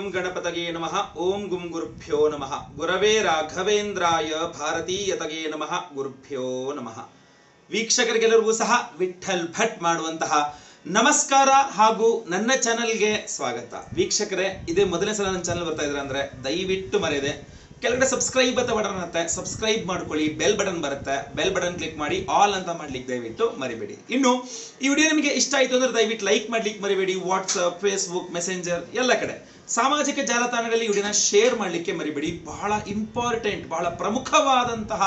ಗಂ ಗಣಪತಗೆ ನಮಃ ಓಂ ಗುಂ ಗುರುಭ್ಯೋ ನಮಃ ಗುರವೇ ರಾಘವೇಂದ್ರಾಯ ಭಾರತೀಯತಗೆ ನಮಃ ಗುರುಭ್ಯೋ ನಮಃ ವೀಕ್ಷಕರಿಗೆಲ್ಲರಿಗೂ ಸಹ ವಿಠಲ್ ಭಟ್ ಮಾಡುವಂತಹ ನಮಸ್ಕಾರ ಹಾಗೂ ನನ್ನ ಚಾನಲ್ಗೆ ಸ್ವಾಗತ. ವೀಕ್ಷಕರೇ, ಇದೇ ಮೊದಲನೇ ಸಲ ನನ್ನ ಚಾನಲ್ ಬರ್ತಾ ಇದ್ರೆ ಅಂದ್ರೆ ದಯವಿಟ್ಟು ಮರೆಯದೆ. ಕೆಳಗಡೆ ಸಬ್ಸ್ಕ್ರೈಬ್ ಅಂತ ಬಟನ್ ಇರುತ್ತೆ ಸಬ್ಸ್ಕ್ರೈಬ್ ಮಾಡ್ಕೊಳ್ಳಿ. ಬೆಲ್ ಬಟನ್ ಬರುತ್ತೆ. ಬೆಲ್ ಬಟನ್ ಕ್ಲಿಕ್ ಮಾಡಿ ಆಲ್ ಅಂತ ಮಾಡ್ಲಿಕ್ಕೆ ದಯವಿಟ್ಟು ಮರಿಬೇಡಿ. ಇನ್ನು ಈ ವಿಡಿಯೋ ನಿಮಗೆ ಇಷ್ಟ ಆಯ್ತು ಅಂದ್ರೆ ದಯವಿಟ್ಟು ಲೈಕ್ ಮಾಡ್ಲಿಕ್ಕೆ ಮರಿಬೇಡಿ. ವಾಟ್ಸಪ್ ಫೇಸ್ಬುಕ್ ಮೆಸೆಂಜರ್ ಎಲ್ಲ ಕಡೆ. ಸಾಮಾಜಿಕ ಜಾಲತಾಣಗಳಲ್ಲಿ ವಿಡಿಯೋನ ಶೇರ್ ಮಾಡ್ಲಿಕ್ಕೆ ಮರಿಬೇಡಿ. ಬಹಳ ಇಂಪಾರ್ಟೆಂಟ್ ಬಹಳ ಪ್ರಮುಖವಾದಂತಹ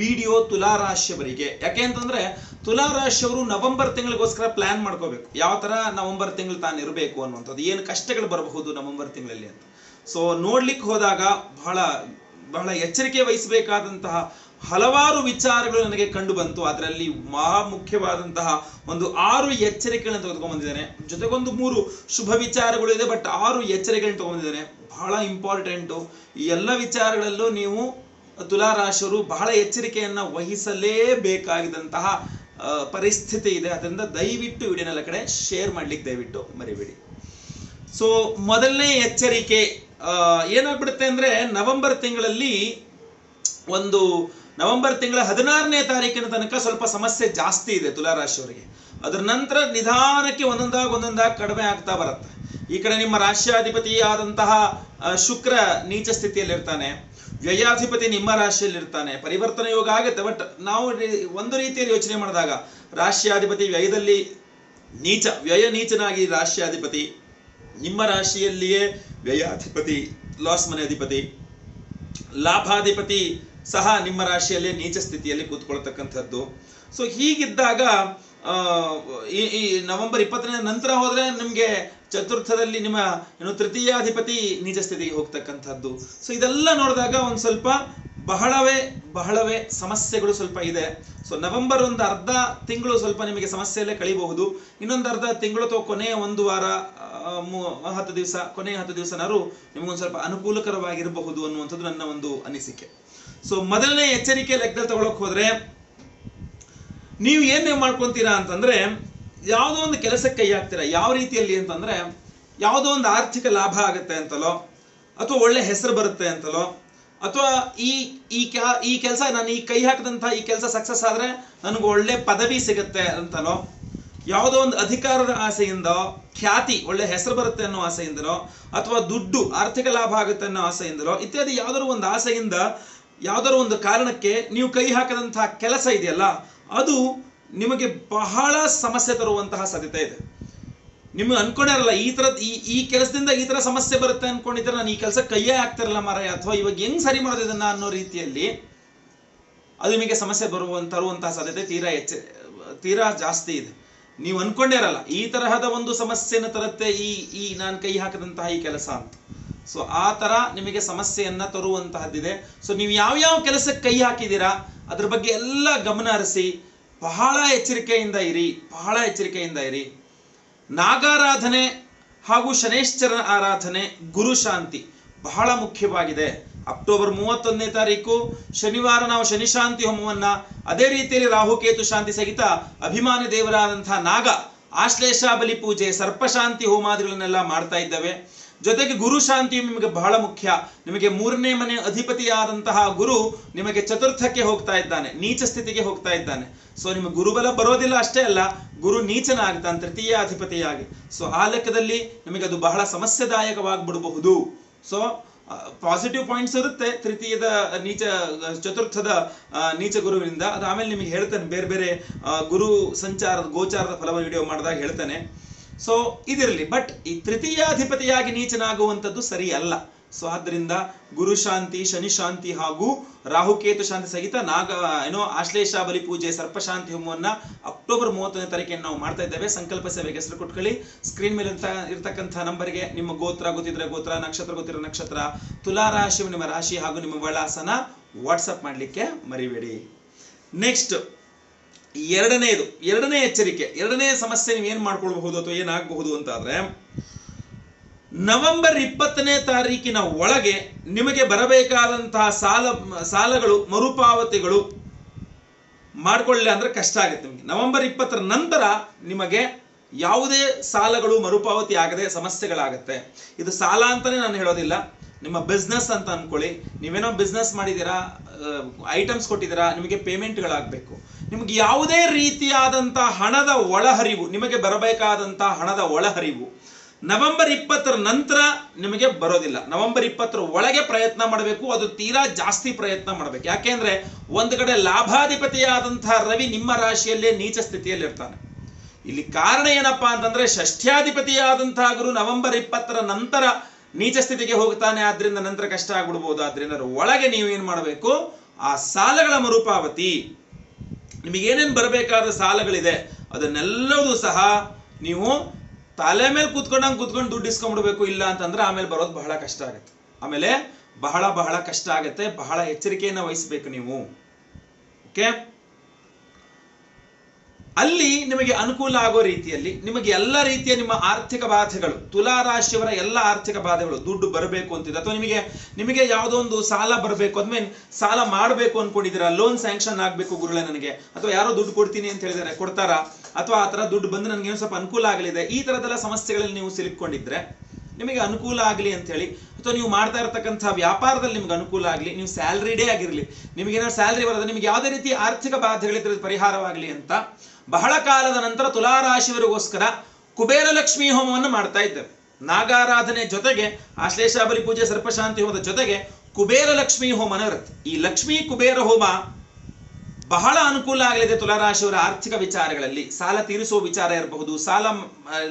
ವಿಡಿಯೋ ತುಲಾರಾಶಿಯವರಿಗೆ ಯಾಕೆ ಅಂತಂದ್ರೆ ತುಲಾರಾಶಿಯವರು ನವೆಂಬರ್ ತಿಂಗಳಿಗೋಸ್ಕರ ಪ್ಲಾನ್ ಮಾಡ್ಕೋಬೇಕು. ಯಾವ ತರ ನವೆಂಬರ್ ತಿಂಗಳು ತಾನು ಇರಬೇಕು ಅನ್ನುವಂಥದ್ದು. ಏನು ಕಷ್ಟಗಳು ಬರಬಹುದು ನವೆಂಬರ್ ತಿಂಗಳಲ್ಲಿ ಅಂತ. ಸೊ ನೋಡ್ಲಿಕ್ಕೆ ಹೋದಾಗ ಬಹಳ ಬಹಳ ಎಚ್ಚರಿಕೆ ವಹಿಸಬೇಕಾದಂತಹ ಹಲವಾರು ವಿಚಾರಗಳು ನನಗೆ ಕಂಡು ಬಂತು. ಅದರಲ್ಲಿ ಮಹಾ ಮುಖ್ಯವಾದಂತಹ ಒಂದು ಆರು ಎಚ್ಚರಿಕೆಗಳನ್ನು ತೆಗೆದುಕೊಂಡು ಬಂದಿದ್ದೇನೆ. ಜೊತೆಗೊಂದು ಮೂರು ಶುಭ ವಿಚಾರಗಳು ಇದೆ ಬಟ್ ಆರು ಎಚ್ಚರಿಕೆಗಳನ್ನ ತಗೊಂಡಿದ್ದೇನೆ ಬಹಳ ಇಂಪಾರ್ಟೆಂಟು ಈ ಎಲ್ಲ ವಿಚಾರಗಳಲ್ಲೂ ನೀವು ತುಲಾರಾಶರು ಬಹಳ ಎಚ್ಚರಿಕೆಯನ್ನ ವಹಿಸಲೇಬೇಕಾಗಿದ್ದಂತಹ ಆ, ಪರಿಸ್ಥಿತಿ ಇದೆ. ಅದರಿಂದ ದಯವಿಟ್ಟು ವಿಡಿಯೋನೆಲ್ಲ ಕಡೆ ಶೇರ್ ಮಾಡ್ಲಿಕ್ಕೆ ದಯವಿಟ್ಟು ಮರಿಬೇಡಿ. ಸೊ ಮೊದಲನೇ ಎಚ್ಚರಿಕೆ ಏನಾಗ್ಬಿಡುತ್ತೆ ಅಂದ್ರೆ ನವೆಂಬರ್ ತಿಂಗಳಲ್ಲಿ ಒಂದು ನವೆಂಬರ್ ತಿಂಗಳ ಹದಿನಾರನೇ ತಾರೀಕಿನ ತನಕ ಸ್ವಲ್ಪ ಸಮಸ್ಯೆ ಜಾಸ್ತಿ ಇದೆ ತುಲಾರಾಶಿಯವರಿಗೆ. ಅದರ ನಂತರ ನಿಧಾನಕ್ಕೆ ಒಂದೊಂದಾಗಿ ಒಂದೊಂದಾಗಿ ಕಡಿಮೆ ಆಗ್ತಾ ಬರುತ್ತೆ. ಈ ಕಡೆ ನಿಮ್ಮ ರಾಶ್ಯಾಧಿಪತಿ ಆದಂತಹ ಶುಕ್ರ ನೀಚ ಸ್ಥಿತಿಯಲ್ಲಿರ್ತಾನೆ. ವ್ಯಯಾಧಿಪತಿ ನಿಮ್ಮ ರಾಶಿಯಲ್ಲಿ ಇರ್ತಾನೆ ಪರಿವರ್ತನೆ ಯೋಗ ಆಗುತ್ತೆ, ಬಟ್ ನಾವು ಒಂದು ರೀತಿಯಲ್ಲಿ ಯೋಚನೆ ಮಾಡಿದಾಗ ರಾಷ್ಟ್ರಾಧಿಪತಿ ವ್ಯಯದಲ್ಲಿ ನೀಚ ವ್ಯಯ ನೀಚನಾಗಿ ರಾಷ್ಟ್ರಾಧಿಪತಿ ನಿಮ್ಮ ರಾಶಿಯಲ್ಲಿಯೇ ವ್ಯಯಾಧಿಪತಿ, ಲಾಸ್ ಮನೆ ಅಧಿಪತಿ, ಲಾಭಾಧಿಪತಿ ಸಹ ನಿಮ್ಮ ರಾಶಿಯಲ್ಲೇ ನೀಚ ಸ್ಥಿತಿಯಲ್ಲಿ ಕೂತ್ಕೊಳ್ತಕ್ಕಂಥದ್ದು. ಸೊ ಹೀಗಿದ್ದಾಗ ಈ ಈ ನವೆಂಬರ್ ಇಪ್ಪತ್ತನೇ ನಂತರ ಹೋದರೆ ನಿಮಗೆ ಚತುರ್ಥದಲ್ಲಿ ನಿಮ್ಮ, ಏನು, ತೃತೀಯಾಧಿಪತಿ ನೀಚ ಸ್ಥಿತಿಗೆ ಹೋಗ್ತಕ್ಕಂಥದ್ದು. ಸೊ ಇದೆಲ್ಲ ನೋಡಿದಾಗ ಒಂದು ಸ್ವಲ್ಪ ಬಹಳವೇ ಬಹಳವೇ ಸಮಸ್ಯೆಗಳು ಸ್ವಲ್ಪ ಇದೆ. ಸೊ ನವೆಂಬರ್ ಒಂದು ಅರ್ಧ ತಿಂಗಳು ಸ್ವಲ್ಪ ನಿಮಗೆ ಸಮಸ್ಯೆಯಲ್ಲೇ ಕಳಿಬಹುದು. ಇನ್ನೊಂದು ಅರ್ಧ ತಿಂಗಳು ಅಥವಾ ಕೊನೆಯ ಒಂದು ವಾರ ಹತ್ತು ದಿವಸ, ಕೊನೆಯ ಹತ್ತು ದಿವಸನಾರು ನಿಮಗೊಂದು ಸ್ವಲ್ಪ ಅನುಕೂಲಕರವಾಗಿರಬಹುದು ಅನ್ನುವಂಥದ್ದು ನನ್ನ ಒಂದು ಅನಿಸಿಕೆ. ಸೊ ಮೊದಲನೇ ಎಚ್ಚರಿಕೆ ಲೆಕ್ಕದಲ್ಲಿ ತಗೊಳಕ್ ಹೋದ್ರೆ, ನೀವು ಏನೇ ಮಾಡ್ಕೊಂತೀರಾ ಅಂತಂದ್ರೆ, ಯಾವುದೋ ಒಂದು ಕೆಲಸಕ್ಕೆ ಕೈ ಹಾಕ್ತೀರಾ. ಯಾವ ರೀತಿಯಲ್ಲಿ ಅಂತಂದ್ರೆ, ಯಾವುದೋ ಒಂದು ಆರ್ಥಿಕ ಲಾಭ ಆಗುತ್ತೆ ಅಂತಲೋ, ಅಥವಾ ಒಳ್ಳೆ ಹೆಸರು ಬರುತ್ತೆ ಅಂತಲೋ ಅಥವಾ ಈ ಈ ಈ ಕೆಲಸ, ನಾನು ಈ ಕೈ ಹಾಕಿದಂಥ ಈ ಕೆಲಸ ಸಕ್ಸಸ್ ಆದ್ರೆ ನನಗೆ ಒಳ್ಳೆ ಪದವಿ ಸಿಗುತ್ತೆ ಅಂತಲೋ, ಯಾವುದೋ ಒಂದು ಅಧಿಕಾರದ ಆಸೆಯಿಂದ, ಖ್ಯಾತಿ, ಒಳ್ಳೆ ಹೆಸರು ಬರುತ್ತೆ ಅನ್ನೋ ಆಸೆಯಿಂದಲೋ, ಅಥವಾ ದುಡ್ಡು, ಆರ್ಥಿಕ ಲಾಭ ಆಗುತ್ತೆ ಅನ್ನೋ ಆಸೆಯಿಂದಲೋ, ಇತ್ಯಾದಿ ಯಾವ್ದಾದ್ರು ಒಂದು ಆಸೆಯಿಂದ, ಯಾವ್ದಾದ್ರು ಒಂದು ಕಾರಣಕ್ಕೆ ನೀವು ಕೈ ಹಾಕದಂತಹ ಕೆಲಸ ಇದೆಯಲ್ಲ, ಅದು ನಿಮಗೆ ಬಹಳ ಸಮಸ್ಯೆ ತರುವಂತಹ ಸಾಧ್ಯತೆ ಇದೆ. ನಿಮ್ಗೆ ಅನ್ಕೊಂಡಿರಲ್ಲ, ಈ ತರ ಈ ಈ ಕೆಲಸದಿಂದ ಈ ತರ ಸಮಸ್ಯೆ ಬರುತ್ತೆ ಅನ್ಕೊಂಡಿದ್ರೆ ನಾನು ಈ ಕೆಲಸ ಕೈಯೇ ಆಗ್ತಿರಲ್ಲ ಮಾರಾಯ, ಅಥವಾ ಇವಾಗ ಹೆಂಗ್ ಸರಿ ಮಾಡೋದು ಇದನ್ನ ಅನ್ನೋ ರೀತಿಯಲ್ಲಿ ಅದು ನಿಮಗೆ ಸಮಸ್ಯೆ ಬರುವ ತರುವಂತಹ ಸಾಧ್ಯತೆ ತೀರಾ ಹೆಚ್ಚ, ತೀರಾ ಜಾಸ್ತಿ ಇದೆ. ನೀವು ಅನ್ಕೊಂಡಿರಲ್ಲ, ಈ ತರಹದ ಒಂದು ಸಮಸ್ಯೆಯನ್ನು ತರುತ್ತೆ ಈ ಈ ನಾನು ಕೈ ಹಾಕದಂತಹ ಈ ಕೆಲಸ ಅಂತ. ಸೊ ಆ ತರ ನಿಮಗೆ ಸಮಸ್ಯೆಯನ್ನ ತರುವಂತಹದ್ದಿದೆ. ಸೊ ನೀವು ಯಾವ್ಯಾವ ಕೆಲಸಕ್ಕೆ ಕೈ ಹಾಕಿದ್ದೀರಾ, ಅದ್ರ ಬಗ್ಗೆ ಎಲ್ಲ ಗಮನ ಹರಿಸಿ, ಬಹಳ ಎಚ್ಚರಿಕೆಯಿಂದ ಇರಿ, ಬಹಳ ಎಚ್ಚರಿಕೆಯಿಂದ ಇರಿ. ನಾಗಾರಾಧನೆ ಹಾಗೂ ಶನೇಶ್ವರ ಆರಾಧನೆ ಗುರು ಶಾಂತಿ ಬಹಳ ಮುಖ್ಯವಾಗಿದೆ. ಅಕ್ಟೋಬರ್ ಮೂವತ್ತೊಂದನೇ ತಾರೀಕು, ಶನಿವಾರ ನಾವು ಶನಿ ಶಾಂತಿ ಹೋಮವನ್ನ ಅದೇ ರೀತಿಯಲ್ಲಿ ರಾಹುಕೇತು ಶಾಂತಿ ಸಹಿತ ಅಭಿಮಾನಿ ದೇವರಾದಂತಹ ನಾಗ ಆಶ್ಲೇಷ, ಬಲಿ ಪೂಜೆ, ಸರ್ಪಶಾಂತಿ ಹೋಮಾದಿಗಳನ್ನೆಲ್ಲ ಮಾಡ್ತಾ ಇದ್ದೇವೆ. ಜೊತೆಗೆ ಗುರು ಶಾಂತಿ ನಿಮಗೆ ಬಹಳ ಮುಖ್ಯ. ನಿಮಗೆ ಮೂರನೇ ಮನೆ ಅಧಿಪತಿಯಾದಂತಹ ಗುರು ನಿಮಗೆ ಚತುರ್ಥಕ್ಕೆ ಹೋಗ್ತಾ ಇದ್ದಾನೆ, ನೀಚ ಸ್ಥಿತಿಗೆ ಹೋಗ್ತಾ ಇದ್ದಾನೆ. ಸೊ ನಿಮಗೆ ಗುರುಬಲ ಬರೋದಿಲ್ಲ ಅಷ್ಟೇ ಅಲ್ಲ, ಗುರು ನೀಚನಾಗ್ತಾನೆ ತೃತೀಯ ಅಧಿಪತಿಯಾಗಿ. ಸೊ ಆ ಲೆಕ್ಕದಲ್ಲಿ ನಿಮಗೆ ಅದು ಬಹಳ ಸಮಸ್ಯೆದಾಯಕವಾಗ್ಬಿಡಬಹುದು. ಸೊ ಪಾಸಿಟಿವ್ ಪಾಯಿಂಟ್ಸ್ ಇರುತ್ತೆ ತೃತೀಯದ ನೀಚ, ಚತುರ್ಥದ ನೀಚ ಗುರುವಿನಿಂದ. ಅದು ಆಮೇಲೆ ನಿಮಗೆ ಹೇಳ್ತೇನೆ, ಬೇರೆ ಬೇರೆ ಗುರು ಸಂಚಾರದ, ಗೋಚಾರದ ಫಲವನ್ನು ವಿಡಿಯೋ ಮಾಡಿದಾಗ ಹೇಳ್ತೇನೆ. ಸೊ ಇದಿರಲಿ. ಬಟ್ ಈ ತೃತೀಯಾಧಿಪತಿಯಾಗಿ ನೀಚನಾಗುವಂಥದ್ದು ಸರಿ ಅಲ್ಲ ಸೊ ಆದ್ದರಿಂದ ಗುರು ಶಾಂತಿ, ಶನಿ ಶಾಂತಿ ಹಾಗೂ ರಾಹುಕೇತು ಶಾಂತಿ ಸಹಿತ ನಾಗ, ಏನೋ ಆಶ್ಲೇಷ ಬಲಿ ಪೂಜೆ ಸರ್ಪಶಾಂತಿ ಹೋಮವನ್ನು ಅಕ್ಟೋಬರ್ ಮೂವತ್ತನೇ ತಾರೀಕಿನ ನಾವು ಮಾಡ್ತಾ ಇದ್ದೇವೆ. ಸಂಕಲ್ಪ ಸೇವೆಗೆ ಹೆಸರು ಕೊಟ್ಕೊಳ್ಳಿ. ಸ್ಕ್ರೀನ್ ಮೇಲೆ ಇರ್ತಕ್ಕಂಥ ನಂಬರ್ಗೆ ನಿಮ್ಮ ಗೋತ್ರ, ಗೊತ್ತಿದ್ರೆ ಗೋತ್ರ, ನಕ್ಷತ್ರ ಗೊತ್ತಿರೋ ನಕ್ಷತ್ರ, ತುಲಾ ರಾಶಿ ನಿಮ್ಮ ರಾಶಿ ಹಾಗೂ ನಿಮ್ಮ ವಿಳಾಸನ ವಾಟ್ಸಪ್ ಮಾಡಲಿಕ್ಕೆ ಮರಿಬೇಡಿ. ನೆಕ್ಸ್ಟ್ ಎರಡನೇದು, ಎರಡನೇ ಎಚ್ಚರಿಕೆ, ಎರಡನೇ ಸಮಸ್ಯೆ ನೀವು ಏನು ಮಾಡ್ಕೊಳ್ಬಹುದು ಅಥವಾ ಏನಾಗಬಹುದು ಅಂತ ನವೆಂಬರ್ ಇಪ್ಪತ್ತನೇ ತಾರೀಕಿನ ಒಳಗೆ ನಿಮಗೆ ಬರಬೇಕಾದಂತಹ ಸಾಲ, ಸಾಲಗಳು, ಮರುಪಾವತಿಗಳು ಮಾಡಿಕೊಳ್ಳಿ ಅಂದ್ರೆ ಕಷ್ಟ ಆಗುತ್ತೆ ನಿಮಗೆ. ನವೆಂಬರ್ ಇಪ್ಪತ್ತರ ನಂತರ ನಿಮಗೆ ಯಾವುದೇ ಸಾಲಗಳು ಮರುಪಾವತಿ ಆಗದೆ ಸಮಸ್ಯೆಗಳಾಗತ್ತೆ. ಇದು ಸಾಲ ಅಂತಾನೆ ನಾನು ಹೇಳೋದಿಲ್ಲ. ನಿಮ್ಮ ಬಿಸ್ನೆಸ್ ಅಂತ ಅನ್ಕೊಳ್ಳಿ. ನೀವೇನೋ ಬಿಸ್ನೆಸ್ ಮಾಡಿದ್ದೀರಾ ಐಟಮ್ಸ್ ಕೊಟ್ಟಿದ್ದೀರಾ, ನಿಮಗೆ ಪೇಮೆಂಟ್ಗಳಾಗಬೇಕು ನಿಮಗೆ ಯಾವುದೇ ರೀತಿಯಾದಂಥ ಹಣದ ಒಳಹರಿವು, ನಿಮಗೆ ಬರಬೇಕಾದಂಥ ಹಣದ ಒಳಹರಿವು ನವೆಂಬರ್ ಇಪ್ಪತ್ತರ ನಂತರ ನಿಮಗೆ ಬರೋದಿಲ್ಲ. ನವೆಂಬರ್ ಇಪ್ಪತ್ತರ ಒಳಗೆ ಪ್ರಯತ್ನ ಮಾಡಬೇಕು, ಅದು ತೀರಾ ಜಾಸ್ತಿ ಪ್ರಯತ್ನ ಮಾಡಬೇಕು. ಯಾಕೆಂದ್ರೆ ಒಂದು ಕಡೆ ಲಾಭಾಧಿಪತಿಯಾದಂತಹ ರವಿ ನಿಮ್ಮ ರಾಶಿಯಲ್ಲೇ ನೀಚ ಸ್ಥಿತಿಯಲ್ಲಿರ್ತಾನೆ. ಇಲ್ಲಿ ಕಾರಣ ಏನಪ್ಪಾ ಅಂತಂದ್ರೆ ಷಷ್ಠ್ಯಾಧಿಪತಿಯಾದಂತಹ ಗುರು ನವೆಂಬರ್ ಇಪ್ಪತ್ತರ ನಂತರ ನೀಚ ಸ್ಥಿತಿಗೆ ಹೋಗ್ತಾನೆ, ಆದ್ರಿಂದ ನಂತರ ಕಷ್ಟ ಆಗ್ಬಿಡ್ಬೋದು. ಆದ್ರಿಂದ ಒಳಗೆ ನೀವು ಏನ್ ಮಾಡಬೇಕು? ಆ ಸಾಲಗಳ ಮರುಪಾವತಿ ನಿಮಗೇನೇನು ಬರಬೇಕಾದ ಸಾಲಗಳಿದೆ ಅದನ್ನೆಲ್ಲವೂ ಸಹ ನೀವು ತಲೆ ಮೇಲೆ ಕೂತ್ಕೊಂಡಂಗೆ ಕೂತ್ಕೊಂಡು ದುಡ್ಡು ಇಸ್ಕೊಂಡ್ಬಿಡ್ಬೇಕು, ಇಲ್ಲ ಅಂತಂದ್ರೆ ಆಮೇಲೆ ಬರೋದು ಬಹಳ ಕಷ್ಟ ಆಗುತ್ತೆ. ಆಮೇಲೆ ಬಹಳ ಬಹಳ ಕಷ್ಟ ಆಗುತ್ತೆ. ಬಹಳ ಎಚ್ಚರಿಕೆಯನ್ನು ವಹಿಸಬೇಕು ನೀವು. ಓಕೆ ಅಲ್ಲಿ ನಿಮಗೆ ಅನುಕೂಲ ಆಗೋ ರೀತಿಯಲ್ಲಿ ನಿಮಗೆ ಎಲ್ಲ ರೀತಿಯ ನಿಮ್ಮ ಆರ್ಥಿಕ ಬಾಧೆಗಳು, ತುಲಾ ರಾಶಿಯವರ ಎಲ್ಲ ಆರ್ಥಿಕ ಬಾಧೆಗಳು, ದುಡ್ಡು ಬರಬೇಕು ಅಂತಿದೆ. ಅಥವಾ ನಿಮಗೆ ನಿಮಗೆ ಯಾವುದೋ ಒಂದು ಸಾಲ ಬರಬೇಕು. ಅದ್ಮೇನ್ ಸಾಲ ಮಾಡಬೇಕು ಅನ್ಕೊಂಡಿದ್ದೀರಾ? ಲೋನ್ ಸ್ಯಾಂಕ್ಷನ್ ಆಗಬೇಕು ಗುರುಳೆ ನನಗೆ. ಅಥವಾ ಯಾರೋ ದುಡ್ಡು ಕೊಡ್ತೀನಿ ಅಂತ ಹೇಳಿದಾರೆ ಕೊಡ್ತಾರಾ? ಅಥವಾ ಆ ಥರ ದುಡ್ಡು ಬಂದು ನನಗೆ ಸ್ವಲ್ಪ ಅನುಕೂಲ ಆಗಲಿದೆ? ಈ ಥರದೆಲ್ಲ ಸಮಸ್ಯೆಗಳಲ್ಲಿ ನೀವು ಸಿಲುಕೊಂಡಿದ್ರೆ ನಿಮಗೆ ಅನುಕೂಲ ಆಗಲಿ ಅಂತ ಹೇಳಿ. ಅಥವಾ ನೀವು ಮಾಡ್ತಾ ಇರತಕ್ಕಂಥ ವ್ಯಾಪಾರದಲ್ಲಿ ನಿಮ್ಗೆ ಅನುಕೂಲ ಆಗಲಿ, ನೀವು ಸ್ಯಾಲ್ರಿಡೇ ಆಗಿರಲಿ, ನಿಮಗೆ ಏನಾದ್ರು ಸ್ಯಾಲ್ರಿ ಬರೋದು, ನಿಮಗೆ ಯಾವುದೇ ರೀತಿ ಆರ್ಥಿಕ ಬಾಧೆಗಳಿದ್ರೆ ಪರಿಹಾರವಾಗಲಿ ಅಂತ ಬಹಳ ಕಾಲದ ನಂತರ ತುಲಾರಾಶಿಯವರಿಗೋಸ್ಕರ ಕುಬೇರ ಲಕ್ಷ್ಮಿ ಹೋಮವನ್ನು ಮಾಡ್ತಾ ಇದ್ದೇವೆ. ನಾಗಾರಾಧನೆ ಜೊತೆಗೆ, ಆಶ್ಲೇಷಾಬಲಿ ಪೂಜೆ, ಸರ್ಪಶಾಂತಿ ಹೋಮದ ಜೊತೆಗೆ ಕುಬೇರ ಲಕ್ಷ್ಮಿ ಹೋಮನ ಇರುತ್ತೆ. ಈ ಲಕ್ಷ್ಮೀ ಕುಬೇರ ಹೋಮ ಬಹಳ ಅನುಕೂಲ ಆಗಲಿದೆ ತುಲಾರಾಶಿಯವರ ಆರ್ಥಿಕ ವಿಚಾರಗಳಲ್ಲಿ. ಸಾಲ ತೀರಿಸುವ ವಿಚಾರ ಇರಬಹುದು, ಸಾಲ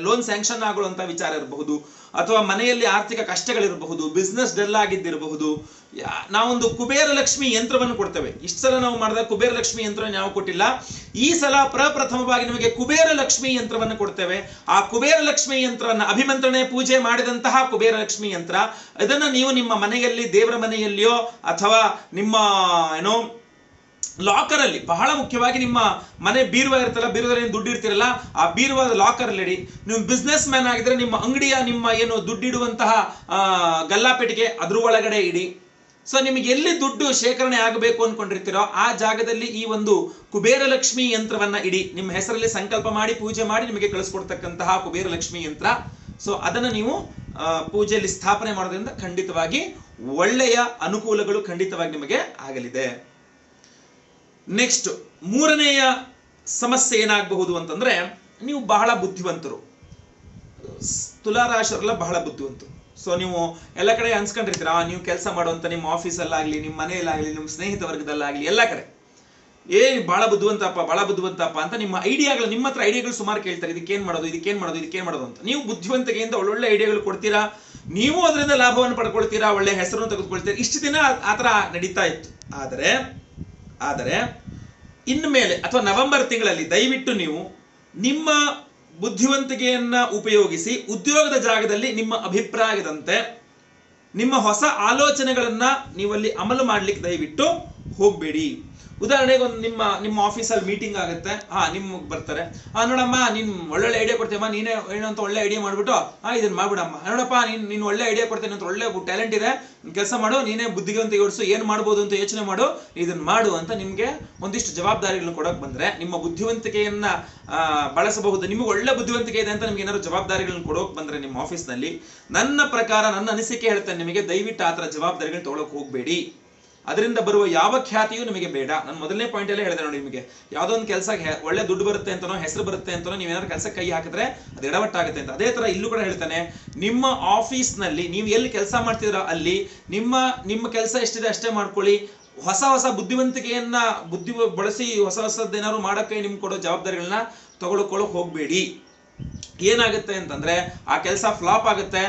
ಲೋನ್ ಸ್ಯಾಂಕ್ಷನ್ ಆಗುವಂತಹ ವಿಚಾರ ಇರಬಹುದು, ಅಥವಾ ಮನೆಯಲ್ಲಿ ಆರ್ಥಿಕ ಕಷ್ಟಗಳಿರಬಹುದು, ಬಿಸ್ನೆಸ್ ಡಲ್ ಆಗಿದ್ದಿರಬಹುದು. ನಾವೊಂದು ಕುಬೇರ ಲಕ್ಷ್ಮಿ ಯಂತ್ರವನ್ನು ಕೊಡ್ತೇವೆ. ಇಷ್ಟು ಸಲ ನಾವು ಮಾಡಿದ ಕುಬೇರ ಲಕ್ಷ್ಮಿ ಯಂತ್ರ ನಾವು ಕೊಟ್ಟಿಲ್ಲ. ಈ ಸಲ ಪ್ರಪ್ರಥಮವಾಗಿ ನಿಮಗೆ ಕುಬೇರ ಲಕ್ಷ್ಮಿ ಯಂತ್ರವನ್ನು ಕೊಡ್ತೇವೆ. ಆ ಕುಬೇರ ಲಕ್ಷ್ಮಿ ಯಂತ್ರವನ್ನು ಅಭಿಮಂತ್ರಣೆ ಪೂಜೆ ಮಾಡಿದಂತಹ ಕುಬೇರ ಲಕ್ಷ್ಮಿ ಯಂತ್ರ, ಇದನ್ನು ನೀವು ನಿಮ್ಮ ಮನೆಯಲ್ಲಿ, ದೇವರ ಮನೆಯಲ್ಲಿಯೋ ಅಥವಾ ನಿಮ್ಮ, ಏನೋ ಲಾಕರ್ ಅಲ್ಲಿ ಬಹಳ ಮುಖ್ಯವಾಗಿ ನಿಮ್ಮ ಮನೆ ಬೀರುವ ಇರ್ತಲ್ಲ ಬೀರುವಲ್ಲಿ ಏನು ದುಡ್ಡು ಇರ್ತಿರಲ್ಲ ಆ ಬೀರುವಾದ ಲಾಕರ್ ಅಲ್ಲಿ ಇಡಿ. ನೀವು ಬಿಸ್ನೆಸ್ ಮ್ಯಾನ್ ಆಗಿದ್ರೆ ನಿಮ್ಮ ಅಂಗಡಿಯ ನಿಮ್ಮ ಏನು ದುಡ್ಡಿಡುವಂತಹ ಗಲ್ಲಾಪೇಟಿಗೆ ಅದ್ರ ಒಳಗಡೆ ಇಡಿ. ಸೊ ನಿಮಗೆ ಎಲ್ಲಿ ದುಡ್ಡು ಶೇಖರಣೆ ಆಗಬೇಕು ಅನ್ಕೊಂಡಿರ್ತೀರೋ ಆ ಜಾಗದಲ್ಲಿ ಈ ಒಂದು ಕುಬೇರ ಲಕ್ಷ್ಮಿ ಯಂತ್ರವನ್ನ ಇಡಿ. ನಿಮ್ಮ ಹೆಸರಲ್ಲಿ ಸಂಕಲ್ಪ ಮಾಡಿ, ಪೂಜೆ ಮಾಡಿ ನಿಮಗೆ ಕಳಿಸ್ಕೊಡ್ತಕ್ಕಂತಹ ಕುಬೇರ ಲಕ್ಷ್ಮಿ ಯಂತ್ರ. ಸೊ ಅದನ್ನು ನೀವು ಪೂಜೆಯಲ್ಲಿ ಸ್ಥಾಪನೆ ಮಾಡೋದ್ರಿಂದ ಖಂಡಿತವಾಗಿ ಒಳ್ಳೆಯ ಅನುಕೂಲಗಳು ಖಂಡಿತವಾಗಿ ನಿಮಗೆ ಆಗಲಿದೆ. ನೆಕ್ಸ್ಟ್ ಮೂರನೆಯ ಸಮಸ್ಯೆ ಏನಾಗಬಹುದು ಅಂತಂದ್ರೆ, ನೀವು ಬಹಳ ಬುದ್ಧಿವಂತರು. ತುಲಾರಾಶರೆಲ್ಲ ಬಹಳ ಬುದ್ಧಿವಂತರು. ಸೊ ನೀವು ಎಲ್ಲ ಕಡೆ ಅನ್ಸ್ಕೊಂಡಿರ್ತೀರ ನೀವು ಕೆಲಸ ಮಾಡುವಂತ ನಿಮ್ಮ ಆಫೀಸಲ್ಲಾಗಲಿ, ನಿಮ್ಮ ಮನೆಯಲ್ಲಾಗಲಿ, ನಿಮ್ಮ ಸ್ನೇಹಿತ ವರ್ಗದಲ್ಲಾಗಲಿ, ಎಲ್ಲ ಕಡೆ. ಏ, ಬಹಳ ಬುದ್ಧಿವಂತಪ್ಪ ಬಹಳ ಬುದ್ಧಿವಂತಪ್ಪ ಅಂತ ನಿಮ್ಮ ಐಡಿಯಾಗಳು, ನಿಮ್ಮ ಹತ್ರ ಐಡಿಯಾಗಳು ಸುಮಾರು ಕೇಳ್ತಾರೆ. ಇದಕ್ಕೇನು ಮಾಡೋದು? ಇದಕ್ಕೇನು ಮಾಡೋದು? ಇದಕ್ಕೇನ್ ಮಾಡೋದು? ಅಂತ. ನೀವು ಬುದ್ಧಿವಂತಿಕೆಯಿಂದ ಒಳ್ಳೊಳ್ಳೆ ಐಡಿಯಾಗಳು ಕೊಡ್ತೀರಾ, ನೀವು ಅದರಿಂದ ಲಾಭವನ್ನು ಪಡ್ಕೊಳ್ತೀರಾ, ಒಳ್ಳೆ ಹೆಸರನ್ನು ತೆಗೆದುಕೊಳ್ತೀರಾ, ಇಷ್ಟು ದಿನ ಆ ಥರ ನಡೀತಾ ಇತ್ತು. ಆದರೆ ಆದರೆ ಇನ್ಮೇಲೆ ಅಥವಾ ನವೆಂಬರ್ ತಿಂಗಳಲ್ಲಿ, ದಯವಿಟ್ಟು ನೀವು ನಿಮ್ಮ ಬುದ್ಧಿವಂತಿಕೆಯನ್ನು ಉಪಯೋಗಿಸಿ, ಉದ್ಯೋಗದ ಜಾಗದಲ್ಲಿ ನಿಮ್ಮ ಅಭಿಪ್ರಾಯದಂತೆ, ನಿಮ್ಮ ಹೊಸ ಆಲೋಚನೆಗಳನ್ನು ನೀವಲ್ಲಿ ಅಮಲು ಮಾಡಲಿಕ್ಕೆ ದಯವಿಟ್ಟು ಹೋಗ್ಬೇಡಿ. ಉದಾಹರಣೆಗೆ ಒಂದು ನಿಮ್ಮ ನಿಮ್ಮ ಆಫೀಸಲ್ಲಿ ಮೀಟಿಂಗ್ ಆಗುತ್ತೆ. ಹಾ ನಿಮ್ಗೆ ಬರ್ತಾರೆ. ಹಾ, ನೋಡಮ್ಮ, ನೀನು ಒಳ್ಳೊಳ್ಳೆ ಐಡಿಯಾ ಕೊಡ್ತೀಯಮ್ಮ, ನೀನೇ ಏನೋ ಅಂತ ಒಳ್ಳೆ ಐಡಿಯಾ ಮಾಡ್ಬಿಟ್ಟು, ಹಾ ಇದನ್ನ ಮಾಡ್ಬಿಡಮ್ಮ. ನೋಡಪ್ಪ, ನೀನು ನೀನು ಒಳ್ಳೆ ಐಡಿಯಾ ಕೊಡ್ತೀನಿ ಅಂತ ಒಳ್ಳೆ ಟ್ಯಾಲೆಂಟ್ ಇದೆ. ಕೆಲಸ ಮಾಡು, ನೀನೇ ಬುದ್ಧಿವಂತಿಕೆ ಯೋಡಿಸು ಏನು ಮಾಡ್ಬೋದು ಅಂತ ಯೋಚನೆ ಮಾಡು ಇದನ್ನ ಮಾಡು ಅಂತ ನಿಮಗೆ ಒಂದಿಷ್ಟು ಜವಾಬ್ದಾರಿಗಳನ್ನ ಕೊಡೋಕೆ ಬಂದ್ರೆ, ನಿಮ್ಮ ಬುದ್ಧಿವಂತಿಕೆಯನ್ನ ಬಳಸಬಹುದು. ನಿಮಗೆ ಒಳ್ಳೆ ಬುದ್ಧಿವಂತಿಕೆ ಇದೆ ಅಂತ ನಿಮ್ಗೆ ಏನಾದ್ರು ಜವಾಬ್ದಾರಿಗಳನ್ನ ಕೊಡೋಕೆ ಬಂದ್ರೆ ನಿಮ್ಮ ಆಫೀಸ್ನಲ್ಲಿ ನನ್ನ ಪ್ರಕಾರ, ನನ್ನ ಅನಿಸಿಕೆ ಹೇಳ್ತೇನೆ ನಿಮಗೆ, ದಯವಿಟ್ಟು ಆ ಥರ ಜವಾಬ್ದಾರಿಗಳನ್ನ ತಗೊಳಕ್ ಹೋಗ್ಬೇಡಿ. ಅದರಿಂದ ಬರುವ ಯಾವ ಖ್ಯಾತಿಯೂ ನಿಮಗೆ ಬೇಡ. ನಾನು ಮೊದಲನೇ ಪಾಯಿಂಟ್ ಅಲ್ಲೇ ಹೇಳಿದೆ ನೋಡಿ ನಿಮಗೆ. ಯಾವುದೋ ಒಂದು ಕೆಲಸ ಒಳ್ಳೆ ದುಡ್ಡು ಬರುತ್ತೆ ಅಂತನೋ, ಹೆಸರು ಬರುತ್ತೆ ಅಂತನೋ ನೀವೇನಾದ್ರು ಕೆಲಸ ಕೈ ಹಾಕಿದ್ರೆ ಅದು ಎಡವಟ್ಟಾಗುತ್ತೆ ಅಂತ. ಅದೇ ತರ ಇಲ್ಲೂ ಕೂಡ ಹೇಳ್ತಾನೆ, ನಿಮ್ಮ ಆಫೀಸ್ನಲ್ಲಿ ನೀವು ಎಲ್ಲಿ ಕೆಲಸ ಮಾಡ್ತಿದ್ರ ಅಲ್ಲಿ ನಿಮ್ಮ ನಿಮ್ಮ ಕೆಲಸ ಎಷ್ಟಿದೆ ಅಷ್ಟೇ ಮಾಡ್ಕೊಳ್ಳಿ. ಹೊಸ ಹೊಸ ಬುದ್ಧಿವಂತಿಕೆಯನ್ನ ಬುದ್ಧಿ ಬಳಸಿ ಹೊಸ ಹೊಸದ್ದೇನಾದ್ರು ಮಾಡೋಕ್ಕೆ ನಿಮ್ಗೆ ಕೊಡೋ ಜವಾಬ್ದಾರಿಗಳನ್ನ ತಗೊಳ್ಕೊಳ್ಳೋಕೆ ಹೋಗಬೇಡಿ. ಏನಾಗುತ್ತೆ ಅಂತಂದ್ರೆ ಆ ಕೆಲಸ ಫ್ಲಾಪ್ ಆಗುತ್ತೆ.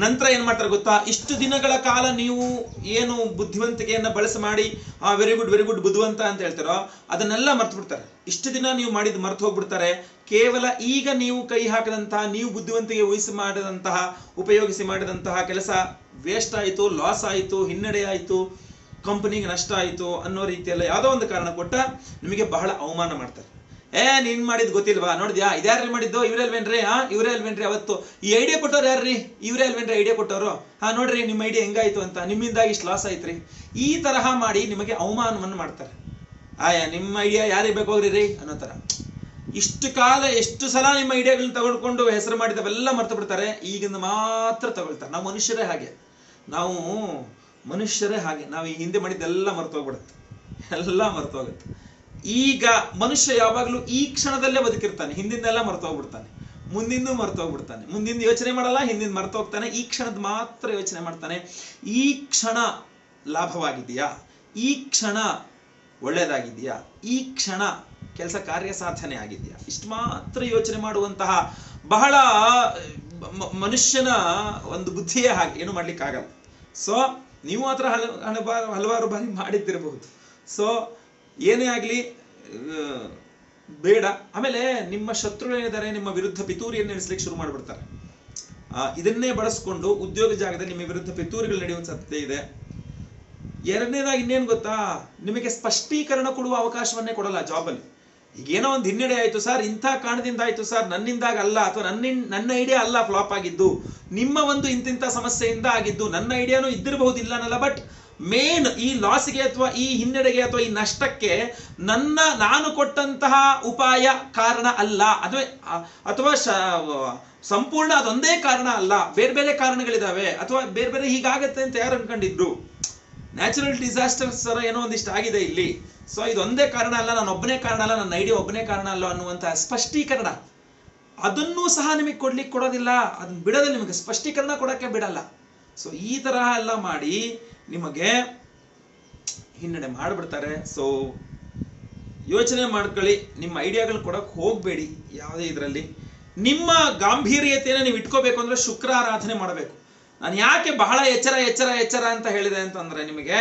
ನಂತರ ಏನ್ ಮಾಡ್ತಾರೆ ಗೊತ್ತಾ? ಇಷ್ಟು ದಿನಗಳ ಕಾಲ ನೀವು ಏನು ಬುದ್ಧಿವಂತಿಕೆಯನ್ನ ಬಳಸಿ ಮಾಡಿ, ಆ ವೆರಿ ಗುಡ್ ವೆರಿ ಗುಡ್ ಬುದ್ಧಿವಂತ ಅಂತ ಹೇಳ್ತಾರೋ, ಅದನ್ನೆಲ್ಲ ಮರ್ತು ಬಿಡ್ತಾರೆ ಇಷ್ಟು ದಿನ ನೀವು ಮಾಡಿದ್ ಮರ್ತು ಹೋಗ್ಬಿಡ್ತಾರೆ. ಕೇವಲ ಈಗ ನೀವು ಕೈ ಹಾಕದಂತಹ, ನೀವು ಬುದ್ಧಿವಂತಿಕೆ ವಹಿಸಿ ಮಾಡಿದಂತಹ, ಉಪಯೋಗಿಸಿ ಮಾಡಿದಂತಹ ಕೆಲಸ ವೇಸ್ಟ್ ಆಯಿತು ಲಾಸ್ ಆಯಿತು, ಹಿನ್ನಡೆ ಆಯಿತು ಕಂಪನಿಗೆ ನಷ್ಟ ಆಯಿತು ಅನ್ನೋ ರೀತಿಯಲ್ಲ ಯಾವುದೋ ಒಂದು ಕಾರಣ ಕೊಟ್ಟ ನಿಮಗೆ ಬಹಳ ಅವಮಾನ ಮಾಡ್ತಾರೆ. ಏ, ನೀನ್ ಮಾಡಿದ್ ಗೊತ್ತಿಲ್ವಾ? ನೋಡಿದ್ಯಾ? ಇದ್ಯಾರ್ರಿ ಮಾಡಿದ್ದು? ಇವರೇ ಅಲ್ವೇನ್ರಿ? ಹಾ ಇವರೇ ಅಲ್ವೇನ್ರಿ ಅವತ್ತು? ಈ ಐಡಿಯಾ ಕೊಟ್ಟವ್ರು ಯಾರ್ರಿ? ಇವರೇ ಅಲ್ವೇನ್ರಿ ಐಡಿಯಾ ಕೊಟ್ಟವರು? ಹಾ, ನೋಡ್ರಿ, ನಿಮ್ಮ ಐಡಿಯಾ ಹೆಂಗಾಯ್ತು ಅಂತ. ನಿಮ್ಮಿಂದಾಗಿ ಇಷ್ಟು ಲಾಸ್ ಆಯ್ತ್ರಿ. ಈ ತರಹ ಮಾಡಿ ನಿಮಗೆ ಅವಮಾನವನ್ನು ಮಾಡ್ತಾರೆ. ಆಯಾ, ನಿಮ್ಮ ಐಡಿಯಾ ಯಾರಿಗೆ ಬೇಕು ಹೋಗ್ರಿ ರೀ? ಅನ್ನೋ ತರ. ಇಷ್ಟು ಕಾಲ, ಎಷ್ಟು ಸಲ ನಿಮ್ಮ ಐಡಿಯಾಗಳನ್ನ ತಗೊಳ್ಕೊಂಡು ಹೆಸರು ಮಾಡಿದವೆಲ್ಲ ಮರ್ತು ಬಿಡ್ತಾರೆ. ಈಗಿಂದ ಮಾತ್ರ ತಗೊಳ್ತಾರೆ. ನಾವು ಮನುಷ್ಯರೇ ಹಾಗೆ. ನಾವು ಮನುಷ್ಯರೇ ಹಾಗೆ. ನಾವು ಈ ಹಿಂದೆ ಮಾಡಿದ್ದೆಲ್ಲ ಮರ್ತು ಹೋಗ್ಬಿಡುತ್ತೆ. ಎಲ್ಲ ಮರ್ತು ಹೋಗುತ್ತೆ. ಈಗ ಮನುಷ್ಯ ಯಾವಾಗಲೂ ಈ ಕ್ಷಣದಲ್ಲೇ ಬದುಕಿರ್ತಾನೆ. ಹಿಂದಿಂದೆಲ್ಲ ಮರ್ತೋಗ್ಬಿಡ್ತಾನೆ ಮುಂದಿಂದು ಮರ್ತು ಹೋಗ್ಬಿಡ್ತಾನೆ. ಮುಂದಿಂದ ಯೋಚನೆ ಮಾಡಲ್ಲ ಮರ್ತು ಹೋಗ್ತಾನೆ. ಈ ಕ್ಷಣದ ಮಾತ್ರ ಯೋಚನೆ ಮಾಡ್ತಾನೆ. ಈ ಕ್ಷಣ ಲಾಭವಾಗಿದೆಯಾ? ಈ ಕ್ಷಣ ಒಳ್ಳೆಯದಾಗಿದೆಯಾ ಈ ಕ್ಷಣ ಕೆಲಸ ಕಾರ್ಯ ಸಾಧನೆ ಆಗಿದೆಯಾ? ಇಷ್ಟು ಮಾತ್ರ ಯೋಚನೆ ಮಾಡುವಂತಹ ಬಹಳ ಮನುಷ್ಯನ ಒಂದು ಬುದ್ಧಿಯೇ ಹಾಗೆ. ಏನು ಮಾಡ್ಲಿಕ್ಕಾಗಲ್ಲ. ಸೊ ನೀವು ಮಾತ್ರ ಹಲ, ಹಲವಾರು ಬಾರಿ ಮಾಡಿದ್ದಿರಬಹುದು. ಸೊ ಏನೇ ಆಗಲಿ ಬೇಡ. ಆಮೇಲೆ ನಿಮ್ಮ ಶತ್ರುಗಳು ಏನಿದ್ದಾರೆ, ನಿಮ್ಮ ವಿರುದ್ಧ ಪಿತೂರಿಯನ್ನು ನಡೆಸಲಿಕ್ಕೆ ಶುರು ಮಾಡಿಬಿಡ್ತಾರೆ. ಇದನ್ನೇ ಬಳಸ್ಕೊಂಡು ಉದ್ಯೋಗ ಜಾಗದಲ್ಲಿ ನಿಮ್ಮ ವಿರುದ್ಧ ಪಿತೂರಿಗಳು ನಡೆಯುವ ಸಾಧ್ಯತೆ ಇದೆ. ಎರಡನೇದಾಗಿ ಇನ್ನೇನು ಗೊತ್ತಾ? ನಿಮಗೆ ಸ್ಪಷ್ಟೀಕರಣ ಕೊಡುವ ಅವಕಾಶವನ್ನೇ ಕೊಡಲ್ಲ ಜಾಬಲ್ಲಿ ಈಗ ಏನೋ ಒಂದು ಹಿನ್ನಡೆ ಆಯ್ತು ಸರ್ ಇಂಥ ಕಾರಣದಿಂದ ಆಯ್ತು ಸರ್ ನನ್ನಿಂದಾಗ ಅಲ್ಲ ಅಥವಾ ನನ್ನ ನನ್ನ ಐಡಿಯಾ ಅಲ್ಲ ಫ್ಲಾಪ್ ಆಗಿದ್ದು, ನಿಮ್ಮ ಒಂದು ಇಂತಿಂಥ ಸಮಸ್ಯೆಯಿಂದ ಆಗಿದ್ದು, ನನ್ನ ಐಡಿಯಾನು ಇದ್ದಿರಬಹುದಿಲ್ಲ ಅನ್ನಲ್ಲ ಬಟ್ ಮೇನ್ ಈ ಲಾಸ್ಗೆ ಅಥವಾ ಈ ಹಿನ್ನಡೆಗೆ ಅಥವಾ ಈ ನಷ್ಟಕ್ಕೆ ನನ್ನ, ನಾನು ಕೊಟ್ಟಂತಹ ಉಪಾಯ ಕಾರಣ ಅಲ್ಲ. ಅಥವಾ ಅಥವಾ ಸಂಪೂರ್ಣ ಅದೊಂದೇ ಕಾರಣ ಅಲ್ಲ. ಬೇರೆ ಬೇರೆ ಕಾರಣಗಳಿದಾವೆ. ಅಥವಾ ಬೇರೆ ಬೇರೆ ಹೀಗಾಗತ್ತೆ ಅಂತ ಯಾರು ಅನ್ಕೊಂಡಿದ್ರು? ನ್ಯಾಚುರಲ್ ಡಿಸಾಸ್ಟರ್ಸ್ ಥರ ಏನೋ ಒಂದಿಷ್ಟು ಆಗಿದೆ ಇಲ್ಲಿ. ಸೊ ಇದೊಂದೇ ಕಾರಣ ಅಲ್ಲ, ನಾನು ಒಬ್ಬನೇ ಕಾರಣ ಅಲ್ಲ, ನನ್ನ ಐಡಿಯಾ ಒಬ್ಬನೇ ಕಾರಣ ಅಲ್ಲ ಅನ್ನುವಂತಹ ಸ್ಪಷ್ಟೀಕರಣ. ಅದನ್ನೂ ಸಹ ನಿಮಗೆ ಕೊಡ್ಲಿಕ್ಕೆ ಕೊಡೋದಿಲ್ಲ. ಅದನ್ನ ಬಿಡೋದಿಲ್ಲ ನಿಮಗೆ ಸ್ಪಷ್ಟೀಕರಣ ಕೊಡೋಕ್ಕೆ ಬಿಡಲ್ಲ. ಸೊ ಈ ತರಹ ಎಲ್ಲ ಮಾಡಿ ನಿಮಗೆ ಹಿನ್ನಡೆ ಮಾಡಿಬಿಡ್ತಾರೆ. ಸೊ ಯೋಚನೆ ಮಾಡ್ಕೊಳ್ಳಿ. ನಿಮ್ಮ ಐಡಿಯಾಗಳು ಕೊಡಕ್ಕೆ ಹೋಗಬೇಡಿ ಯಾವುದೇ ಇದರಲ್ಲಿ. ನಿಮ್ಮ ಗಾಂಭೀರ್ಯತೆಯನ್ನು ನೀವು ಇಟ್ಕೋಬೇಕು ಅಂದರೆ ಶುಕ್ರ ಆರಾಧನೆ ಮಾಡಬೇಕು. ನಾನು ಯಾಕೆ ಬಹಳ ಎಚ್ಚರ ಎಚ್ಚರ ಎಚ್ಚರ ಅಂತ ಹೇಳಿದೆ ಅಂತಂದರೆ ನಿಮಗೆ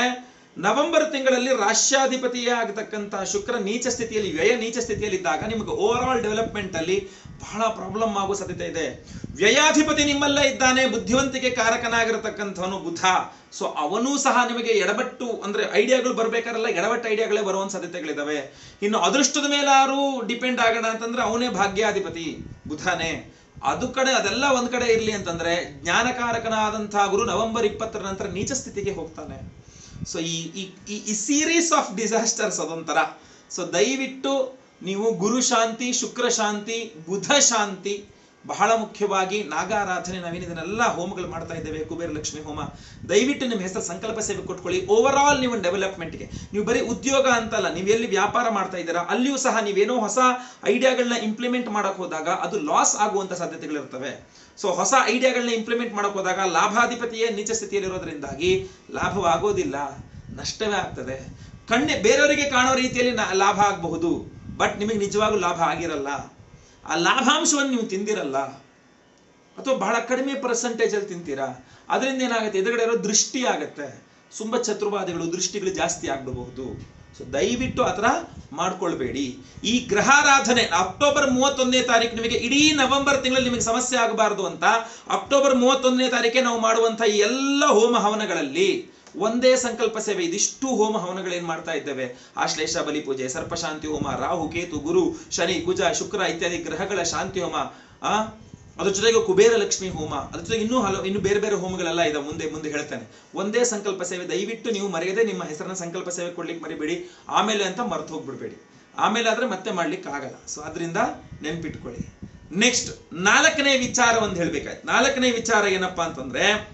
ನವೆಂಬರ್ ತಿಂಗಳಲ್ಲಿ ರಾಷ್ಟ್ರಾಧಿಪತಿಯೇ ಆಗತಕ್ಕಂತಹ ಶುಕ್ರ ನೀಚ ಸ್ಥಿತಿಯಲ್ಲಿ, ವ್ಯಯ ನೀಚ ಸ್ಥಿತಿಯಲ್ಲಿ ಇದ್ದಾಗ ನಿಮಗೆ ಓವರ್ ಆಲ್ ಡೆವಲಪ್ಮೆಂಟ್ ಅಲ್ಲಿ ಬಹಳ ಪ್ರಾಬ್ಲಮ್ ಆಗೋ ಸಾಧ್ಯತೆ ಇದೆ. ವ್ಯಯಾಧಿಪತಿ ನಿಮ್ಮಲ್ಲೇ ಇದ್ದಾನೆ, ಬುದ್ಧಿವಂತಿಕೆ ಕಾರಕನಾಗಿರತಕ್ಕಂಥವನು ಬುಧ. ಸೊ ಅವನೂ ಸಹ ನಿಮಗೆ ಎಡಬಟ್ಟು, ಅಂದ್ರೆ ಐಡಿಯಾಗಳು ಬರ್ಬೇಕಾರಲ್ಲ ಎಡಬಟ್ಟು ಐಡಿಯಾಗಳೇ ಬರುವಂತ ಸಾಧ್ಯತೆಗಳಿದಾವೆ. ಇನ್ನು ಅದೃಷ್ಟದ ಮೇಲಾರು ಡಿಪೆಂಡ್ ಆಗೋಣ ಅಂತಂದ್ರೆ ಅವನೇ ಭಾಗ್ಯಾಧಿಪತಿ, ಬುಧನೇ. ಅದು ಕಡೆ, ಅದೆಲ್ಲ ಒಂದ್ ಕಡೆ ಇರ್ಲಿ ಅಂತಂದ್ರೆ ಜ್ಞಾನಕಾರಕನಾದಂತಹ ಗುರು ನವೆಂಬರ್ ಇಪ್ಪತ್ತರ ನಂತರ ನೀಚ ಸ್ಥಿತಿಗೆ ಹೋಗ್ತಾನೆ. ಸೊ ಈ, ಈ- ಈ ಸೀರೀಸ್ ಆಫ್ ಡಿಸಾಸ್ಟರ್ಸ್ ಅದೊಂಥರ. ಸೊ ದಯವಿಟ್ಟು ನೀವು ಗುರು ಶಾಂತಿ, ಶುಕ್ರ ಶಾಂತಿ, ಬುಧ ಶಾಂತಿ, ಬಹಳ ಮುಖ್ಯವಾಗಿ ನಾಗಾರಾಧನೆ ನಾವೇನು ಇದನ್ನೆಲ್ಲ ಹೋಮಗಳು ಮಾಡ್ತಾ ಇದ್ದೇವೆ, ಕುಬೇರ ಲಕ್ಷ್ಮಿ ಹೋಮ. ದಯವಿಟ್ಟು ನಿಮ್ಮ ಹೆಸರು ಸಂಕಲ್ಪ ಸೇವೆ ಕೊಟ್ಕೊಳ್ಳಿ. ಓವರ್ ಆಲ್ ನೀವು ಡೆವಲಪ್ಮೆಂಟ್ಗೆ ನೀವು ಬರೀ ಉದ್ಯೋಗ ಅಂತಲ್ಲ, ನೀವು ಎಲ್ಲಿ ವ್ಯಾಪಾರ ಮಾಡ್ತಾ ಇದ್ದೀರಾ, ಅಲ್ಲಿಯೂ ಸಹ ನೀವೇನೋ ಹೊಸ ಐಡಿಯಾಗಳನ್ನ ಇಂಪ್ಲಿಮೆಂಟ್ ಮಾಡೋಕೆ ಹೋದಾಗ ಅದು ಲಾಸ್ ಆಗುವಂಥ ಸಾಧ್ಯತೆಗಳಿರ್ತವೆ. ಸೊ ಹೊಸ ಐಡಿಯಾಗಳನ್ನ ಇಂಪ್ಲಿಮೆಂಟ್ ಮಾಡಕ್ ಹೋದಾಗ ಲಾಭಾಧಿಪತಿಯೇ ನೀಚ ಸ್ಥಿತಿಯಲ್ಲಿರೋದ್ರಿಂದಾಗಿ ಲಾಭವಾಗೋದಿಲ್ಲ, ನಷ್ಟವೇ ಆಗ್ತದೆ. ಕಣ್ಣೆ ಬೇರೆಯವರಿಗೆ ಕಾಣೋ ರೀತಿಯಲ್ಲಿ ಲಾಭ ಆಗಬಹುದು ಬಟ್ ನಿಮಗೆ ನಿಜವಾಗೂ ಲಾಭ ಆಗಿರಲ್ಲ. ಆ ಲಾಭಾಂಶವನ್ನು ನೀವು ತಿಂದಿರಲ್ಲ, ಅಥವಾ ಬಹಳ ಕಡಿಮೆ ಪರ್ಸೆಂಟೇಜ್ ಅಲ್ಲಿ ತಿಂತೀರಾ. ಅದರಿಂದ ಏನಾಗುತ್ತೆ? ಎದುರುಗಡೆ ಇರೋ ದೃಷ್ಟಿ ಆಗುತ್ತೆ. ತುಂಬ ಚತುರ್ವಾದಿಗಳು ದೃಷ್ಟಿಗಳು ಜಾಸ್ತಿ ಆಗಬಹುದು ಸೊ ದಯವಿಟ್ಟು ಆ ಥರ ಮಾಡ್ಕೊಳ್ಬೇಡಿ. ಈ ಗ್ರಹಾರಾಧನೆ ಅಕ್ಟೋಬರ್ ಮೂವತ್ತೊಂದನೇ ತಾರೀಕು ನಿಮಗೆ ಇಡೀ ನವೆಂಬರ್ ತಿಂಗಳಲ್ಲಿ ನಿಮಗೆ ಸಮಸ್ಯೆ ಆಗಬಾರದು ಅಂತ ಅಕ್ಟೋಬರ್ ಮೂವತ್ತೊಂದನೇ ತಾರೀಕೆ ನಾವು ಮಾಡುವಂಥ ಈ ಎಲ್ಲ ಹೋಮ ಹವನಗಳಲ್ಲಿ ಒಂದೇ ಸಂಕಲ್ಪ ಸೇವೆ. ಇದಿಷ್ಟು ಹೋಮ ಹವನಗಳೇನು ಮಾಡ್ತಾ ಇದ್ದೇವೆ? ಆಶ್ಲೇಷ, ಬಲಿ ಪೂಜೆ, ಸರ್ಪಶಾಂತಿ ಹೋಮ, ರಾಹು, ಕೇತು, ಗುರು, ಶನಿ, ಕುಜ, ಶುಕ್ರ ಇತ್ಯಾದಿ ಗ್ರಹಗಳ ಶಾಂತಿ ಹೋಮ. ಆ? ಅದ್ರ ಜೊತೆಗೆ ಕುಬೇರ ಲಕ್ಷ್ಮಿ ಹೋಮ, ಅದ್ರ ಜೊತೆಗೆ ಇನ್ನೂ ಹಲವು ಇನ್ನು ಬೇರೆ ಬೇರೆ ಹೋಮಗಳೆಲ್ಲ ಇದೆ ಮುಂದೆ ಮುಂದೆ ಹೇಳ್ತಾನೆ. ಒಂದೇ ಸಂಕಲ್ಪ ಸೇವೆ, ದಯವಿಟ್ಟು ನೀವು ಮರೆಯದೆ ನಿಮ್ಮ ಹೆಸರನ್ನ ಸಂಕಲ್ಪ ಸೇವೆ ಕೊಡ್ಲಿಕ್ಕೆ ಮರಿಬೇಡಿ. ಆಮೇಲೆ ಅಂತ ಮರೆತು ಹೋಗ್ಬಿಡ್ಬೇಡಿ. ಆಮೇಲೆ ಆದ್ರೆ ಮತ್ತೆ ಮಾಡ್ಲಿಕ್ಕೆ ಆಗಲ್ಲ. ಸೊ ಅದರಿಂದ ನೆನ್ಪಿಟ್ಕೊಳ್ಳಿ. ನೆಕ್ಸ್ಟ್ ನಾಲ್ಕನೇ ವಿಚಾರ ಒಂದು ಹೇಳ್ಬೇಕಾಯ್ತು. ನಾಲ್ಕನೇ ವಿಚಾರ ಏನಪ್ಪಾ ಅಂತಂದ್ರೆ,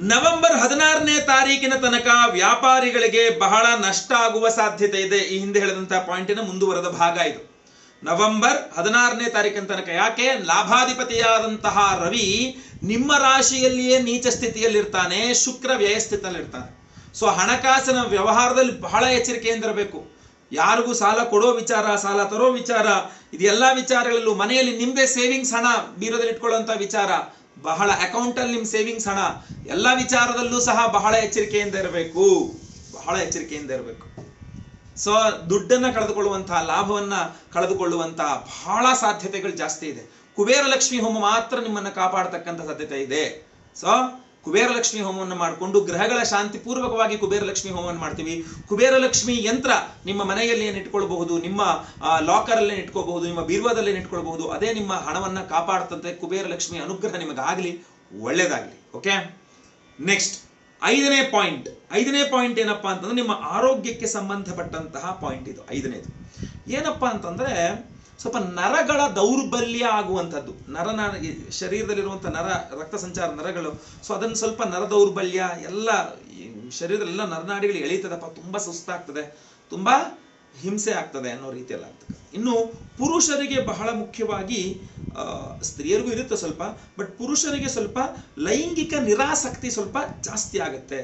ನವೆಂಬರ್ ಹದಿನಾರನೇ ತಾರೀಕಿನ ತನಕ ವ್ಯಾಪಾರಿಗಳಿಗೆ ಬಹಳ ನಷ್ಟ ಆಗುವ ಸಾಧ್ಯತೆ ಇದೆ. ಈ ಹಿಂದೆ ಹೇಳಿದಂತಹ ಪಾಯಿಂಟಿನ ಮುಂದುವರೆದ ಭಾಗ ಇದು. ನವೆಂಬರ್ ಹದಿನಾರನೇ ತಾರೀಕಿನ ತನಕ. ಯಾಕೆ? ಲಾಭಾಧಿಪತಿಯಾದಂತಹ ರವಿ ನಿಮ್ಮ ರಾಶಿಯಲ್ಲಿಯೇ ನೀಚ ಸ್ಥಿತಿಯಲ್ಲಿರ್ತಾನೆ, ಶುಕ್ರ ವ್ಯಯಸ್ಥಿತಿಯಲ್ಲಿರ್ತಾನೆ ಸೊ ಹಣಕಾಸಿನ ವ್ಯವಹಾರದಲ್ಲಿ ಬಹಳ ಎಚ್ಚರಿಕೆಯಿಂದ ಇರಬೇಕು. ಯಾರಿಗೂ ಸಾಲ ಕೊಡೋ ವಿಚಾರ, ಸಾಲ ತರೋ ವಿಚಾರ ಇದೆಲ್ಲ ವಿಚಾರಗಳಲ್ಲೂ ಮನೆಯಲ್ಲಿ ನಿಮ್ದೇ ಸೇವಿಂಗ್ಸ್ ಹಣ ಬೀರೋದಲ್ಲಿ ಇಟ್ಕೊಳ್ಳುವಂಥ ವಿಚಾರ, ಬಹಳ ಅಕೌಂಟಲ್ಲಿ ನಿಮ್ಮ ನಿಮ್ ಸೇವಿಂಗ್ಸ್ ಹಣ, ಎಲ್ಲ ವಿಚಾರದಲ್ಲೂ ಸಹ ಬಹಳ ಎಚ್ಚರಿಕೆಯಿಂದ ಇರಬೇಕು. ಬಹಳ ಎಚ್ಚರಿಕೆಯಿಂದ ಇರಬೇಕು. ಸೊ ದುಡ್ಡನ್ನು ಕಳೆದುಕೊಳ್ಳುವಂತಹ ಲಾಭವನ್ನ ಕಳೆದುಕೊಳ್ಳುವಂತಹ ಬಹಳ ಸಾಧ್ಯತೆಗಳು ಜಾಸ್ತಿ ಇದೆ. ಕುಬೇರ ಲಕ್ಷ್ಮಿ ಹೋಮ ಮಾತ್ರ ನಿಮ್ಮನ್ನು ಕಾಪಾಡತಕ್ಕಂಥ ಸಾಧ್ಯತೆ ಇದೆ. ಸೊ ಕುಬೇರ ಲಕ್ಷ್ಮಿ ಹೋಮವನ್ನು ಮಾಡಿಕೊಂಡು ಗ್ರಹಗಳ ಶಾಂತಿಪೂರ್ವಕವಾಗಿ ಕುಬೇರ ಲಕ್ಷ್ಮಿ ಹೋಮವನ್ನು ಮಾಡ್ತೀವಿ. ಕುಬೇರ ಲಕ್ಷ್ಮಿ ಯಂತ್ರ ನಿಮ್ಮ ಮನೆಯಲ್ಲಿ ಇಟ್ಕೊಳ್ಬಹುದು, ನಿಮ್ಮ ಲಾಕರ್ ಅಲ್ಲೇ ಇಟ್ಕೋಬಹುದು ನಿಮ್ಮ ಬೀರ್ವಾದಲ್ಲೇ ಇಟ್ಕೊಳ್ಬಹುದು. ಅದೇ ನಿಮ್ಮ ಹಣವನ್ನು ಕಾಪಾಡ್ತಂತೆ ಕುಬೇರ ಲಕ್ಷ್ಮಿ ಅನುಗ್ರಹ ನಿಮಗಾಗಲಿ, ಒಳ್ಳೇದಾಗಲಿ. ಓಕೆ ನೆಕ್ಸ್ಟ್ ಐದನೇ ಪಾಯಿಂಟ್ ಐದನೇ ಪಾಯಿಂಟ್ ಏನಪ್ಪಾ ಅಂತಂದ್ರೆ ನಿಮ್ಮ ಆರೋಗ್ಯಕ್ಕೆ ಸಂಬಂಧಪಟ್ಟಂತಹ ಪಾಯಿಂಟ್ ಇದು, ಐದನೇದು. ಏನಪ್ಪಾ ಅಂತಂದ್ರೆ ಸ್ವಲ್ಪ ನರಗಳ ದೌರ್ಬಲ್ಯ ಆಗುವಂಥದ್ದು. ನರನ ಶರೀರದಲ್ಲಿರುವಂಥ ನರ, ರಕ್ತ ಸಂಚಾರ ನರಗಳು, ಸೊ ಅದನ್ನು ಸ್ವಲ್ಪ ನರ ದೌರ್ಬಲ್ಯ, ಎಲ್ಲ ಶರೀರದಲ್ಲೆಲ್ಲ ನರನಾಡಿಗಳು ಎಳೀತದಪ್ಪ, ತುಂಬಾ ಸುಸ್ತಾಗ್ತದೆ. ತುಂಬಾ ಹಿಂಸೆ ಆಗ್ತದೆ ಅನ್ನೋ ರೀತಿಯಲ್ಲಿ ಆಗ್ತದೆ. ಇನ್ನು ಪುರುಷರಿಗೆ ಬಹಳ ಮುಖ್ಯವಾಗಿ ಸ್ತ್ರೀಯರಿಗೂ ಇರುತ್ತೆ ಸ್ವಲ್ಪ, ಬಟ್ ಪುರುಷರಿಗೆ ಸ್ವಲ್ಪ ಲೈಂಗಿಕ ನಿರಾಸಕ್ತಿ ಸ್ವಲ್ಪ ಜಾಸ್ತಿ ಆಗುತ್ತೆ.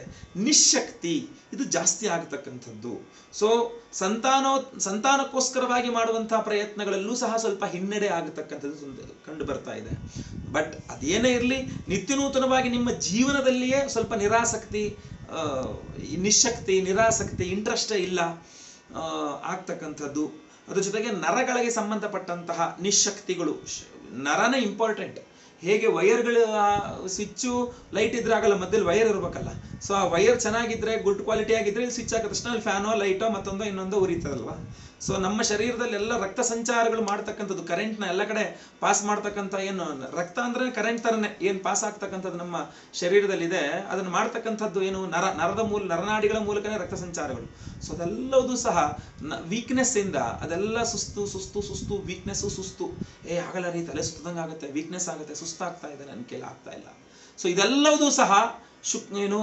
ನಿಶಕ್ತಿ, ಇದು ಜಾಸ್ತಿ ಆಗತಕ್ಕಂಥದ್ದು. ಸೊ ಸಂತಾನೋ, ಸಂತಾನಕ್ಕೋಸ್ಕರವಾಗಿ ಮಾಡುವಂತಹ ಪ್ರಯತ್ನಗಳಲ್ಲೂ ಸಹ ಸ್ವಲ್ಪ ಹಿನ್ನಡೆ ಆಗತಕ್ಕಂಥದ್ದು ಕಂಡು ಬರ್ತಾ ಇದೆ. ಬಟ್ ಅದೇನೇ ಇರಲಿ ನಿತ್ಯ ನೂತನವಾಗಿ ನಿಮ್ಮ ಜೀವನದಲ್ಲಿಯೇ ಸ್ವಲ್ಪ ನಿರಾಸಕ್ತಿ ನಿಶಕ್ತಿ, ನಿರಾಸಕ್ತಿ ಇಂಟ್ರೆಸ್ಟೇ ಇಲ್ಲ. ಆಗ್ತಕ್ಕಂಥದ್ದು. ಅದ್ರ ಜೊತೆಗೆ ನರಗಳಿಗೆ ಸಂಬಂಧಪಟ್ಟಂತಹ ನಿಶಕ್ತಿಗಳು. ನರನ ಇಂಪಾರ್ಟೆಂಟ್ ಹೇಗೆ ವೈರ್ಗಳು ಸ್ವಿಚ್ಚು ಲೈಟ್ ಇದ್ರೆ ಆಗಲ್ಲ, ಮಧ್ಯದಲ್ಲಿ ವೈರ್ ಇರಬೇಕಲ್ಲ. ಸೊ ಆ ವೈರ್ ಚೆನ್ನಾಗಿದ್ರೆ ಗುಡ್ ಕ್ವಾಲಿಟಿ ಆಗಿದ್ರೆ ಇಲ್ಲಿ ಸ್ವಿಚ್ ಹಾಕಿದ ತಕ್ಷಣ ಅಲ್ಲಿ ಫ್ಯಾನೋ ಲೈಟೋ ಮತ್ತೊಂದೋ ಇನ್ನೊಂದೋ ಉರಿತದಲ್ವಾ? ಸೊ ನಮ್ಮ ಶರೀರದಲ್ಲಿ ಎಲ್ಲ ರಕ್ತ ಸಂಚಾರಗಳು ಮಾಡ್ತಕ್ಕಂಥದ್ದು ಕರೆಂಟ್ನ ಎಲ್ಲ ಕಡೆ ಪಾಸ್ ಮಾಡ್ತಕ್ಕಂಥ ಏನು ರಕ್ತ ಅಂದ್ರೆ ಕರೆಂಟ್ ಥರನೇ ಏನು ಪಾಸ್ ಆಗ್ತಕ್ಕಂಥದ್ದು ನಮ್ಮ ಶರೀರದಲ್ಲಿದೆ, ಅದನ್ನು ಮಾಡ್ತಕ್ಕಂಥದ್ದು ಏನು ನರ, ನರದ ಮೂಲ, ನರನಾಡಿಗಳ ಮೂಲಕನೇ ರಕ್ತ ಸಂಚಾರಗಳು. ಸೊ ಅದೆಲ್ಲವೂ ಸಹ ವೀಕ್ನೆಸ್ ಇಂದ ಅದೆಲ್ಲ ಸುಸ್ತು ಸುಸ್ತು ಸುಸ್ತು ವೀಕ್ನೆಸ್ಸು ಸುಸ್ತು. ಏ ಆಗಲ್ಲ ರೀ, ತಲೆ ಸುತ್ತದಂಗೆ ಆಗುತ್ತೆ ವೀಕ್ನೆಸ್ ಆಗುತ್ತೆ, ಸುಸ್ತಾಗ್ತಾ ಇದೆ ನನ್ನ ಕೈಲಿ ಆಗ್ತಾ ಇಲ್ಲ. ಸೊ ಇದೆಲ್ಲವೂ ಸಹ ಶುಕ್, ಏನು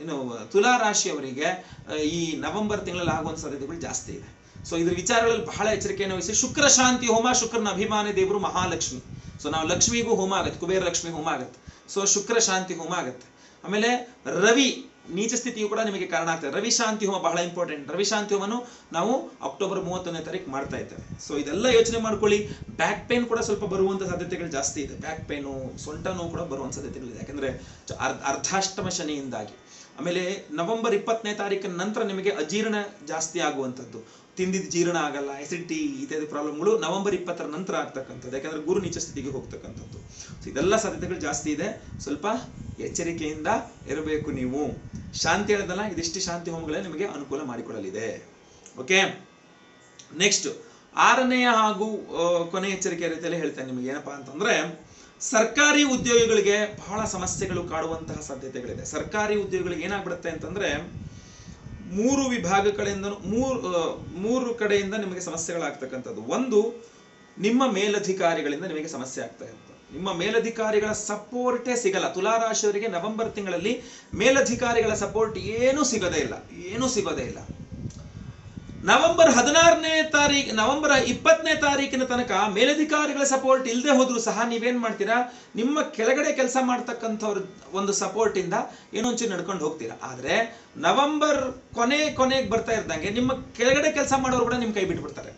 ಏನು, ತುಲಾ ರಾಶಿಯವರಿಗೆ ಈ ನವೆಂಬರ್ ತಿಂಗಳಲ್ಲಿ ಆಗುವಂಥ ಸಾಧ್ಯತೆಗಳು ಜಾಸ್ತಿ ಇದೆ. ಸೊ ಇದ್ರ ವಿಚಾರಗಳಲ್ಲಿ ಬಹಳ ಎಚ್ಚರಿಕೆಯನ್ನು ವಹಿಸಿ, ಶುಕ್ರ ಶಾಂತಿ, ಹೋಮ, ಶುಕ್ರನ ಅಭಿಮಾನಿ ದೇವರು ಮಹಾಲಕ್ಷ್ಮಿ. ಸೊ ನಾವು ಲಕ್ಷ್ಮಿಗೂ ಹೋಮ ಆಗತ್ತೆ, ಕುಬೇರ ಲಕ್ಷ್ಮಿ ಹೋಮ ಆಗತ್ತೆ. ಸೊ ಶುಕ್ರ ಶಾಂತಿ ಹೋಮ ಆಗತ್ತೆ. ಆಮೇಲೆ ರವಿ ನೀಚ ಸ್ಥಿತಿಯು ಕೂಡ ನಿಮಗೆ ಕಾರಣ ಆಗ್ತದೆ. ರವಿಶಾಂತಿ ಹೋಮ ಬಹಳ ಇಂಪಾರ್ಟೆಂಟ್ ರವಿಶಾಂತಿ ಹೋಮನು ನಾವು ಅಕ್ಟೋಬರ್ ಮೂವತ್ತೊಂದನೇ ತಾರೀಕು ಮಾಡ್ತಾ ಇದ್ದೇವೆ. ಸೊ ಇದೆಲ್ಲ ಯೋಚನೆ ಮಾಡ್ಕೊಳ್ಳಿ. ಬ್ಯಾಕ್ ಪೇನ್ ಕೂಡ ಸ್ವಲ್ಪ ಬರುವಂತ ಸಾಧ್ಯತೆಗಳು ಜಾಸ್ತಿ ಇದೆ. ಬ್ಯಾಕ್ ಪೇನು ಸೊಂಟ ನೋವು ಕೂಡ ಬರುವಂತ ಸಾಧ್ಯತೆಗಳಿದೆ. ಯಾಕಂದ್ರೆ ಅರ್ಧಾಷ್ಟಮ ಶನಿಯಿಂದಾಗಿ. ಆಮೇಲೆ ನವೆಂಬರ್ ಇಪ್ಪತ್ತನೇ ತಾರೀಕಿನ ನಂತರ ನಿಮಗೆ ಅಜೀರ್ಣ ಜಾಸ್ತಿ ಆಗುವಂಥದ್ದು. ತಿಂದಿದ ಜೀರ್ಣ ಆಗಲ್ಲ ಎಸಿಡಿಟಿ ಇತ್ಯಾದಿ ಪ್ರಾಬ್ಲಮ್ಗಳು ನವೆಂಬರ್ ಇಪ್ಪತ್ತರ ನಂತರ ಆಗ್ತಕ್ಕಂಥದ್ದು. ಯಾಕಂದ್ರೆ ಗುರು ನೀಚ ಸ್ಥಿತಿಗೆ ಹೋಗ್ತಕ್ಕಂಥದ್ದು. ಇದೆಲ್ಲ ಸಾಧ್ಯತೆಗಳು ಜಾಸ್ತಿ ಇದೆ. ಸ್ವಲ್ಪ ಎಚ್ಚರಿಕೆಯಿಂದ ಇರಬೇಕು ನೀವು. ಶಾಂತಿ ಹೇಳದಲ್ಲ, ಇದಿಷ್ಟು ಶಾಂತಿ ಹೋಮ್ಗಳೇ ನಿಮಗೆ ಅನುಕೂಲ ಮಾಡಿಕೊಡಲಿದೆ. ಓಕೆ ನೆಕ್ಸ್ಟ್ ಆರನೆಯ ಹಾಗೂ ಕೊನೆ ಎಚ್ಚರಿಕೆ ರೀತಿಯಲ್ಲಿ ಹೇಳ್ತೇನೆ ನಿಮಗೆ. ಏನಪ್ಪಾ ಅಂತಂದ್ರೆ, ಸರ್ಕಾರಿ ಉದ್ಯೋಗಿಗಳಿಗೆ ಬಹಳ ಸಮಸ್ಯೆಗಳು ಕಾಡುವಂತಹ ಸಾಧ್ಯತೆಗಳಿದೆ. ಸರ್ಕಾರಿ ಉದ್ಯೋಗಿಗಳಿಗೆ ಏನಾಗ್ಬಿಡುತ್ತೆ ಅಂತಂದ್ರೆ ಮೂರು ವಿಭಾಗಗಳಿಂದ ಮೂರು ಮೂರು ಕಡೆಯಿಂದ ನಿಮಗೆ ಸಮಸ್ಯೆಗಳಾಗ್ತಕ್ಕಂಥದ್ದು. ಒಂದು, ನಿಮ್ಮ ಮೇಲಧಿಕಾರಿಗಳಿಂದ ನಿಮಗೆ ಸಮಸ್ಯೆ ಆಗ್ತಾ ಇರುತ್ತೆ. ನಿಮ್ಮ ಮೇಲಧಿಕಾರಿಗಳ ಸಪೋರ್ಟೇ ಸಿಗಲ್ಲ. ತುಲಾರಾಶಿಯವರಿಗೆ ನವೆಂಬರ್ ತಿಂಗಳಲ್ಲಿ ಮೇಲಧಿಕಾರಿಗಳ ಸಪೋರ್ಟ್ ಏನೂ ಸಿಗೋದೇ ಇಲ್ಲ. ಏನೂ ಸಿಗೋದೇ ಇಲ್ಲ. ನವೆಂಬರ್ ಹದಿನಾರನೇ ತಾರೀಕು ನವೆಂಬರ್ ಇಪ್ಪತ್ತನೇ ತಾರೀಕಿನ ತನಕ ಮೇಲಧಿಕಾರಿಗಳ ಸಪೋರ್ಟ್ ಇಲ್ಲದೆ ಹೋದರೂ ಸಹ ನೀವೇನ್ ಮಾಡ್ತೀರಾ? ನಿಮ್ಮ ಕೆಳಗಡೆ ಕೆಲಸ ಮಾಡ್ತಕ್ಕಂಥವ್ರ ಒಂದು ಸಪೋರ್ಟ್ ಇಂದ ಏನೋ ಒಂಚೂರು ನಡ್ಕೊಂಡು ಹೋಗ್ತೀರಾ? ಆದ್ರೆ ನವೆಂಬರ್ ಕೊನೆ ಕೊನೆಗೆ ಬರ್ತಾ ಇದ್ದಂಗೆ ನಿಮ್ಮ ಕೆಳಗಡೆ ಕೆಲಸ ಮಾಡೋರು ಕೂಡ ನಿಮ್ಮ ಕೈ ಬಿಟ್ಬಿಡ್ತಾರೆ.